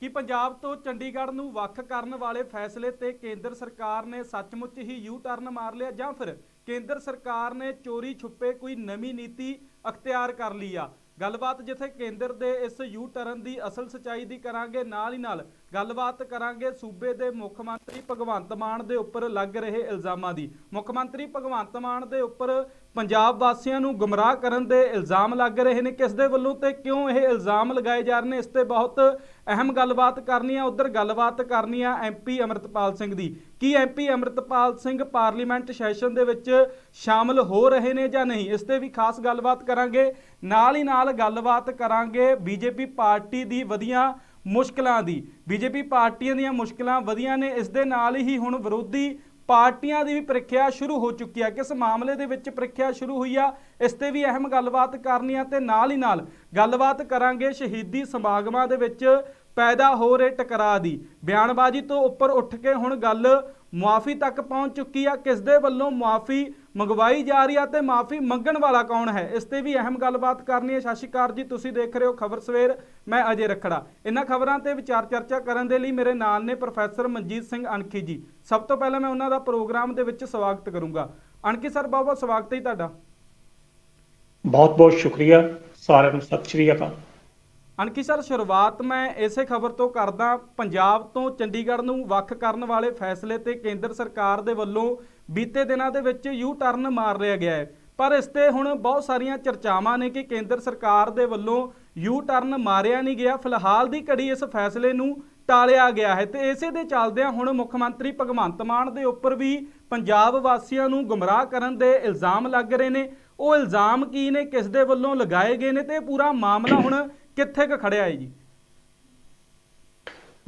ਕਿ ਪੰਜਾਬ ਤੋਂ ਚੰਡੀਗੜ੍ਹ ਨੂੰ ਵੱਖ ਕਰਨ ਵਾਲੇ ਫੈਸਲੇ ਤੇ ਕੇਂਦਰ ਸਰਕਾਰ ਨੇ ਸੱਚਮੁੱਚ ਹੀ ਯੂ ਟਰਨ ਮਾਰ ਲਿਆ ਜਾਂ ਫਿਰ ਕੇਂਦਰ ਸਰਕਾਰ ਨੇ ਚੋਰੀ ਛੁੱਪੇ ਕੋਈ ਨਵੀਂ ਨੀਤੀ ਅਖਤਿਆਰ ਕਰ ਲਈ ਆ। ਗੱਲਬਾਤ ਜਿੱਥੇ ਕੇਂਦਰ ਦੇ ਇਸ ਯੂ ਟਰਨ ਦੀ ਅਸਲ ਸਚਾਈ ਦੀ ਕਰਾਂਗੇ, ਨਾਲ ਹੀ ਨਾਲ ਗੱਲਬਾਤ ਕਰਾਂਗੇ ਸੂਬੇ ਦੇ ਮੁੱਖ ਮੰਤਰੀ ਭਗਵੰਤ ਮਾਨ ਦੇ ਉੱਪਰ ਲੱਗ ਰਹੇ ਇਲਜ਼ਾਮਾਂ ਦੀ। ਮੁੱਖ ਮੰਤਰੀ ਭਗਵੰਤ ਮਾਨ ਦੇ ਉੱਪਰ ਪੰਜਾਬ ਵਾਸੀਆਂ ਨੂੰ ਗੁੰਮਰਾਹ ਕਰਨ ਦੇ ਇਲਜ਼ਾਮ ਲੱਗ ਰਹੇ ਨੇ। ਕਿਸ ਦੇ ਵੱਲੋਂ ਤੇ ਕਿਉਂ ਇਹ ਇਲਜ਼ਾਮ ਲਗਾਏ ਜਾ ਰਹੇ ਨੇ? ਇਸ ਤੇ ਬਹੁਤ ਅਹਿਮ ਗੱਲਬਾਤ ਕਰਨੀ ਆ। ਉਧਰ ਗੱਲਬਾਤ ਕਰਨੀ ਆ ਐਮਪੀ ਅਮਰਤਪਾਲ ਸਿੰਘ ਦੀ। ਕੀ MP Amritpal Singh parliament session ਦੇ ਵਿੱਚ ਸ਼ਾਮਲ ਹੋ ਰਹੇ ਨੇ ਜਾਂ ਨਹੀਂ? ਇਸ ਤੇ ਵੀ ਖਾਸ ਗੱਲਬਾਤ ਕਰਾਂਗੇ। ਨਾਲ ਹੀ ਨਾਲ ਗੱਲਬਾਤ ਕਰਾਂਗੇ ਬੀਜੇਪੀ ਪਾਰਟੀ ਦੀ ਵਧੀਆਂ ਮੁਸ਼ਕਲਾਂ ਦੀ। ਬੀਜੇਪੀ ਪਾਰਟੀਆਂ ਦੀਆਂ ਮੁਸ਼ਕਲਾਂ ਵਧੀਆਂ ਨੇ। ਇਸ ਦੇ ਨਾਲ ਹੀ ਹੁਣ ਵਿਰੋਧੀ ਪਾਰਟੀਆਂ ਦੀ ਵੀ ਪ੍ਰੀਖਿਆ ਸ਼ੁਰੂ ਹੋ ਚੁੱਕੀ ਆ। ਕਿਸ ਮਾਮਲੇ ਦੇ ਵਿੱਚ ਪ੍ਰੀਖਿਆ ਸ਼ੁਰੂ ਹੋਈ ਆ, ਇਸ ਤੇ ਵੀ ਅਹਿਮ ਗੱਲਬਾਤ ਕਰਨੀ ਆ ਤੇ ਨਾਲ ਹੀ ਨਾਲ ਗੱਲਬਾਤ ਕਰਾਂਗੇ ਸ਼ਹੀਦੀ ਸਮਾਗਮਾਂ ਦੇ ਵਿੱਚ ਪੈਦਾ ਹੋ ਰਹੇ ਟਕਰਾਅ ਦੀ। ਬਿਆਨਬਾਜ਼ੀ ਤੋਂ ਉੱਪਰ ਉੱਠ ਕੇ ਹੁਣ ਗੱਲ ਮੁਆਫੀ ਤੱਕ ਪਹੁੰਚ ਚੁੱਕੀ ਆ। ਕਿਸ ਦੇ ਵੱਲੋਂ ਮੁਆਫੀ ਮੰਗਵਾਈ ਜਾ ਰਹੀ ਆ ਤੇ ਮਾਫੀ ਮੰਗਣ ਵਾਲਾ ਕੌਣ ਹੈ? ਇਸ ਤੇ ਵੀ ਅਹਿਮ ਗੱਲਬਾਤ ਕਰਨੀ ਹੈ। ਅਕਾਲ ਜੀ ਤੁਸੀਂ ਦੇਖ ਰਹੇ ਹੋ ਖਬਰ ਸਵੇਰ। ਮੈਂ ਅਜੇ ਰਖੜਾ। ਇਹਨਾਂ ਖਬਰਾਂ ਤੇ ਵਿਚਾਰ ਚਰਚਾ ਕਰਨ ਦੇ ਲਈ ਮੇਰੇ ਨਾਲ ਨੇ ਪ੍ਰੋਫੈਸਰ ਮਨਜੀਤ ਸਿੰਘ ਅਣਖੀ ਜੀ। ਸਭ ਤੋਂ ਪਹਿਲਾਂ ਮੈਂ ਉਹਨਾਂ ਦਾ ਪ੍ਰੋਗਰਾਮ ਦੇ ਵਿੱਚ ਸਵਾਗਤ ਕਰੂੰਗਾ। ਅਣਖੀ ਸਰ ਬਹੁਤ ਬਹੁਤ ਸਵਾਗਤ ਹੈ ਤੁਹਾਡਾ। ਬਹੁਤ ਬਹੁਤ ਸ਼ੁਕਰੀਆ ਸਾਰਿਆਂ ਨੂੰ। ਸਤਿ ਸ਼੍ਰੀ ਅਕਾਲ। ਅਣਖੀ ਸਰ ਸ਼ੁਰੂਆਤ ਮੈਂ ਇਸੇ ਖਬਰ ਤੋਂ ਕਰਦਾ। ਪੰਜਾਬ ਤੋਂ ਚੰਡੀਗੜ੍ਹ ਨੂੰ ਵੱਖ ਕਰਨ ਵਾਲੇ ਫੈਸਲੇ ਤੇ ਕੇਂਦਰ ਸਰਕਾਰ ਦੇ ਵੱਲੋਂ ਬੀਤੇ ਦਿਨਾਂ ਦੇ ਵਿੱਚ ਯੂ ਟਰਨ ਮਾਰ ਲਿਆ ਗਿਆ ਹੈ। ਪਰ ਇਸ ਤੇ ਹੁਣ ਬਹੁਤ ਸਾਰੀਆਂ ਚਰਚਾਵਾਂ ਨੇ ਕਿ ਕੇਂਦਰ ਸਰਕਾਰ ਦੇ ਵੱਲੋਂ ਯੂ ਟਰਨ ਮਾਰਿਆ ਨਹੀਂ ਗਿਆ। ਫਿਲਹਾਲ ਦੀ ਘੜੀ ਇਸ ਫੈਸਲੇ ਨੂੰ ਟਾਲਿਆ ਗਿਆ ਹੈ। ਤੇ ਇਸੇ ਦੇ ਚੱਲਦਿਆਂ ਹੁਣ ਮੁੱਖ ਮੰਤਰੀ ਭਗਵੰਤ ਮਾਨ ਦੇ ਉੱਪਰ ਵੀ ਪੰਜਾਬ ਵਾਸੀਆਂ ਨੂੰ ਗੁੰਮਰਾਹ ਕਰਨ ਦੇ ਇਲਜ਼ਾਮ ਲੱਗ ਰਹੇ ਨੇ। ਉਹ ਇਲਜ਼ਾਮ ਕੀ ਨੇ, ਕਿਸ ਦੇ ਵੱਲੋਂ ਲਗਾਏ ਗਏ ਨੇ ਤੇ ਪੂਰਾ ਮਾਮਲਾ ਹੁਣ ਕਿੱਥੇ ਕੁ ਖੜਿਆ ਹੈ ਜੀ?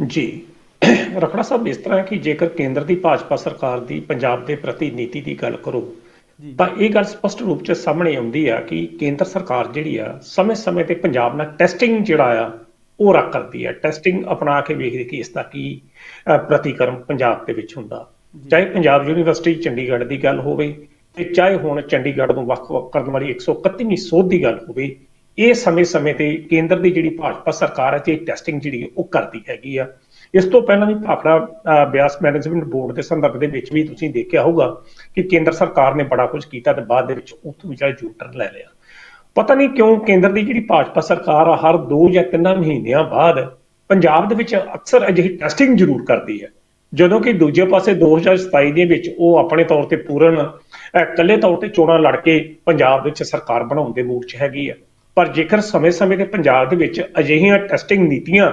ਜੀ ਰਖੜਾ ਸਾਹਿਬ ਇਸ ਤਰ੍ਹਾਂ ਕਿ ਜੇਕਰ ਕੇਂਦਰ ਦੀ ਭਾਜਪਾ ਸਰਕਾਰ ਦੀ ਪੰਜਾਬ ਦੇ ਪ੍ਰਤੀ ਨੀਤੀ ਦੀ ਗੱਲ ਕਰੋ ਤਾਂ ਇਹ ਗੱਲ ਸਪਸ਼ਟ ਰੂਪ 'ਚ ਸਾਹਮਣੇ ਆਉਂਦੀ ਆ ਕਿ ਕੇਂਦਰ ਸਰਕਾਰ ਜਿਹੜੀ ਆ ਸਮੇਂ-ਸਮੇਂ ਤੇ ਪੰਜਾਬ ਨਾਲ ਟੈਸਟਿੰਗ ਜਿਹੜਾ ਆ ਉਹ ਰੱਖ ਕਰਦੀ ਆ। ਟੈਸਟਿੰਗ ਅਪਣਾ ਕੇ ਵੇਖਦੀ ਕਿ ਇਸ ਦਾ ਕੀ ਪ੍ਰਤੀਕਰਮ ਪੰਜਾਬ ਦੇ ਵਿੱਚ ਹੁੰਦਾ। ਚਾਹੇ ਪੰਜਾਬ ਯੂਨੀਵਰਸਿਟੀ ਚੰਡੀਗੜ੍ਹ ਦੀ ਗੱਲ ਹੋਵੇ ਤੇ ਚਾਹੇ ਹੁਣ ਚੰਡੀਗੜ੍ਹ ਨੂੰ ਵੱਖ-ਵੱਖ ਕਰਨ ਵਾਲੀ 131ਵੀਂ ਸੋਧ ਦੀ ਗੱਲ ਹੋਵੇ ਇਹ ਸਮੇਂ-ਸਮੇਂ ਤੇ ਕੇਂਦਰ ਦੀ ਜਿਹੜੀ ਭਾਜਪਾ ਸਰਕਾਰ ਹੈ ਤੇ ਟੈਸਟਿੰਗ ਜਿਹੜੀ ਉਹ ਕਰਦੀ ਹੈਗੀ ਆ। ਇਸ ਤੋਂ ਪਹਿਲਾਂ ਵੀ ਭਾਖੜਾ ਬਿਆਸ ਮੈਨੇਜਮੈਂਟ ਬੋਰਡ ਦੇ ਸੰਦਰਭ ਦੇ ਵਿੱਚ ਵੀ ਤੁਸੀਂ ਦੇਖਿਆ ਹੋਊਗਾ ਕਿ ਕੇਂਦਰ ਸਰਕਾਰ ਨੇ ਬੜਾ ਕੁਝ ਕੀਤਾ ਤੇ ਬਾਅਦ ਦੇ ਵਿੱਚ ਉੱਥੋਂ ਵੀ ਜੂਟਰ ਲੈ ਲਿਆ। ਪਤਾ ਨਹੀਂ ਕਿਉਂ ਕੇਂਦਰ ਦੀ ਜਿਹੜੀ ਭਾਜਪਾ ਸਰਕਾਰ ਆ, ਹਰ 2 ਜਾਂ 3 ਮਹੀਨਿਆਂ ਬਾਅਦ ਪੰਜਾਬ ਦੇ ਵਿੱਚ ਅਕਸਰ ਅਜਿਹੀ ਟੈਸਟਿੰਗ ਜ਼ਰੂਰ ਕਰਦੀ ਹੈ। ਜਦੋਂ ਕਿ ਦੂਜੇ ਪਾਸੇ 2027 ਦੇ ਵਿੱਚ ਉਹ ਆਪਣੇ ਤੌਰ ਤੇ ਪੂਰਨ ਇਕੱਲੇ ਤੌਰ ਤੇ ਚੋਣਾਂ ਲੜ ਕੇ ਪੰਜਾਬ ਵਿੱਚ ਸਰਕਾਰ ਬਣਾਉਣ ਦੇ ਮੂਡ 'ਚ ਹੈਗੀ ਹੈ ਪਰ ਜੇਕਰ ਸਮੇਂ-ਸਮੇਂ ਤੇ ਪੰਜਾਬ ਦੇ ਵਿੱਚ ਅਜਿਹੀਆਂ ਟੈਸਟਿੰਗ ਨੀਤੀਆਂ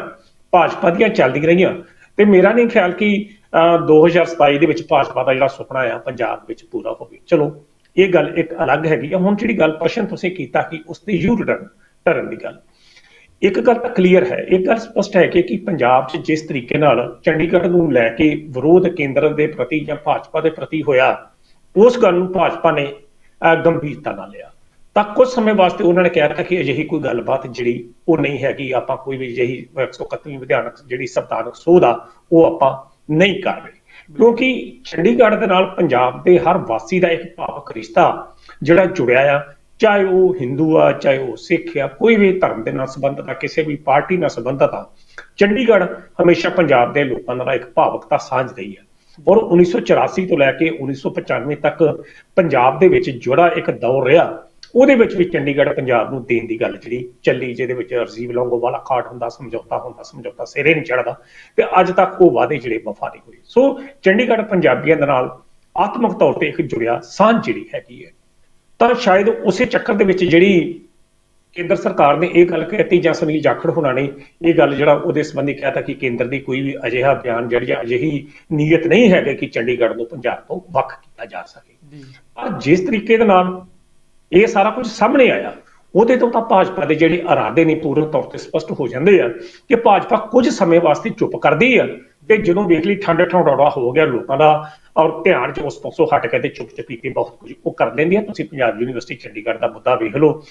ਭਾਜਪਾ ਦੀਆਂ ਚੱਲਦੀਆਂ ਰਹੀਆਂ। ਤੇ ਮੇਰਾ ਨਹੀਂ ਖਿਆਲ ਕਿ ਅਹ, 2027 ਦੇ ਵਿੱਚ ਭਾਜਪਾ ਦਾ ਜਿਹੜਾ ਸੁਪਨਾ ਆ ਪੰਜਾਬ ਵਿੱਚ ਪੂਰਾ ਹੋਵੇ। ਚਲੋ ਇਹ ਗੱਲ ਇੱਕ ਅਲੱਗ ਹੈਗੀ ਆ। ਹੁਣ ਜਿਹੜੀ ਗੱਲ ਪ੍ਰਸ਼ਨ ਤੁਸੀਂ ਕੀਤਾ ਕਿ ਉਸ ਦੀ ਯੂ ਰਿਟਰਨ ਟਰਨ ਦੀ ਗੱਲ। ਇੱਕ ਗੱਲ ਤਾਂ ਕਲੀਅਰ ਹੈ। ਇੱਕ ਗੱਲ ਸਪਸ਼ਟ ਹੈ ਕਿ ਕਿ ਪੰਜਾਬ 'ਚ ਜਿਸ ਤਰੀਕੇ ਨਾਲ ਚੰਡੀਗੜ੍ਹ ਨੂੰ ਲੈ ਕੇ ਵਿਰੋਧ ਕੇਂਦਰ ਦੇ ਪ੍ਰਤੀ ਜਾਂ ਭਾਜਪਾ ਦੇ ਪ੍ਰਤੀ ਹੋਇਆ ਉਸ ਗੱਲ ਨੂੰ ਭਾਜਪਾ ਨੇ ਗੰਭੀਰਤਾ ਨਾਲ ਲਿਆ। ਤਾਂ ਕੁਝ ਸਮੇਂ ਵਾਸਤੇ ਉਹਨਾਂ ਨੇ ਕਿਹਾ ਕਿ ਅਜਿਹੀ ਕੋਈ ਗੱਲਬਾਤ ਜਿਹੜੀ ਉਹ ਨਹੀਂ ਹੈਗੀ, ਆਪਾਂ ਕੋਈ ਵੀ ਅਜਿਹੀ 131ਵੀਂ ਵਿਧਾਨਕ ਜਿਹੜੀ ਸੰਵਿਧਾਨਕ ਸੋਧ ਆ, ਉਹ ਆਪਾਂ ਨਹੀਂ ਕਰ ਰਹੇ। ਕਿਉਂਕਿ ਚੰਡੀਗੜ੍ਹ ਦੇ ਨਾਲ ਪੰਜਾਬ ਦੇ ਹਰ ਵਾਸੀ ਦਾ ਇੱਕ ਭਾਵਕ ਰਿਸ਼ਤਾ ਜਿਹੜਾ ਜੁੜਿਆ ਆ, ਚਾਹੇ ਉਹ ਹਿੰਦੂ ਆ, ਚਾਹੇ ਉਹ ਸਿੱਖ ਆ, ਕੋਈ ਵੀ ਧਰਮ ਦੇ ਨਾਲ ਸੰਬੰਧਤ ਆ, ਕਿਸੇ ਵੀ ਪਾਰਟੀ ਨਾਲ ਸੰਬੰਧਤ ਆ, ਚੰਡੀਗੜ੍ਹ ਹਮੇਸ਼ਾ ਪੰਜਾਬ ਦੇ ਲੋਕਾਂ ਨਾਲ ਇੱਕ ਭਾਵਕਤਾ ਸਾਂਝ ਰਹੀ ਆ। ਔਰ 1984 ਤੋਂ ਲੈ ਕੇ 1995 ਤੱਕ ਪੰਜਾਬ ਦੇ ਵਿੱਚ ਜਿਹੜਾ ਇੱਕ ਦੌਰ ਰਿਹਾ। ਉਹਦੇ ਵਿੱਚ ਵੀ ਚੰਡੀਗੜ੍ਹ ਪੰਜਾਬ ਨੂੰ ਦੇਣ ਦੀ ਗੱਲ ਜਿਹੜੀ ਚੱਲੀ ਜਿਹਦੇ ਵਿੱਚ ਲੌਂਗੋ ਵਾਲਾ ਕਾਟ ਹੁੰਦਾ ਸਮਝੌਤਾ ਹੁੰਦਾ ਸਮਝੌਤਾ ਸਿਰੇ ਨਹੀਂ ਚੜਦਾ ਤੇ ਅੱਜ ਤੱਕ ਉਹ ਵਾਅਦੇ ਜਿਹੜੇ ਵਫਾ ਨਹੀਂ ਹੋਏ। ਸੋ ਚੰਡੀਗੜ੍ਹ ਪੰਜਾਬੀਆਂ ਦੇ ਨਾਲ ਆਤਮਿਕ ਤੌਰ ਤੇ ਇੱਕ ਜੁੜਿਆ ਸਾਂਝ ਜਿਹੜੀ ਹੈਗੀ ਹੈ। ਤਾਂ ਸ਼ਾਇਦ ਉਸੇ ਚੱਕਰ ਦੇ ਵਿੱਚ ਜਿਹੜੀ ਕੇਂਦਰ ਸਰਕਾਰ ਨੇ ਇਹ ਗੱਲ ਕਹਿਤੀ ਜਾਂ ਸੁਨੀਲ ਜਾਖੜ ਹੋਣਾ ਨੇ ਇਹ ਗੱਲ ਜਿਹੜਾ ਉਹਦੇ ਸੰਬੰਧੀ ਕਹਿਤਾ ਕਿ ਕੇਂਦਰ ਦੀ ਕੋਈ ਵੀ ਅਜਿਹਾ ਬਿਆਨ ਜਿਹੜੀ ਅਜਿਹੀ ਨੀਅਤ ਨਹੀਂ ਹੈਗਾ ਕਿ ਚੰਡੀਗੜ੍ਹ ਨੂੰ ਪੰਜਾਬ ਤੋਂ ਵੱਖ ਕੀਤਾ ਜਾ ਸਕੇ। ਪਰ ਜਿਸ ਤਰੀਕੇ ਦੇ ਨਾਲ ਇਹ ਸਾਰਾ ਕੁਝ ਸਾਹਮਣੇ ਆਇਆ। ਉਹਦੇ ਤੋਂ ਤਾਂ ਭਾਜਪਾ ਦੇ ਜਿਹੜੇ ਇਰਾਦੇ ਨੇ ਪੂਰਨ ਤੌਰ ਤੇ ਸਪਸ਼ਟ ਹੋ ਜਾਂਦੇ ਆ ਕਿ ਭਾਜਪਾ ਕੁਝ ਸਮੇਂ ਵਾਸਤੇ ਚੁੱਪ ਕਰਦੀ ਆ। ਤੇ ਜਦੋਂ ਵੇਖ ਲਈ ਠੰਡ ਠੰਡੋੜਾ ਹੋ ਗਿਆ ਲੋਕਾਂ ਦਾ ਔਰ ਧਿਆਨ ਚ ਉਸ ਪਾਸੋਂ ਹਟ ਕੇ ਤੇ ਚੁੱਪ ਚੁਪੀ ਕੇ ਬਹੁਤ ਕੁਝ ਉਹ ਕਰ ਲੈਂਦੀ ਆ ਤੁਸੀਂ ਪੰਜਾਬ ਯੂਨੀਵਰਸਿਟੀ ਚੰਡੀਗੜ੍ਹ ਦਾ ਮੁੱਦਾ ਵੇਖ ਲਓ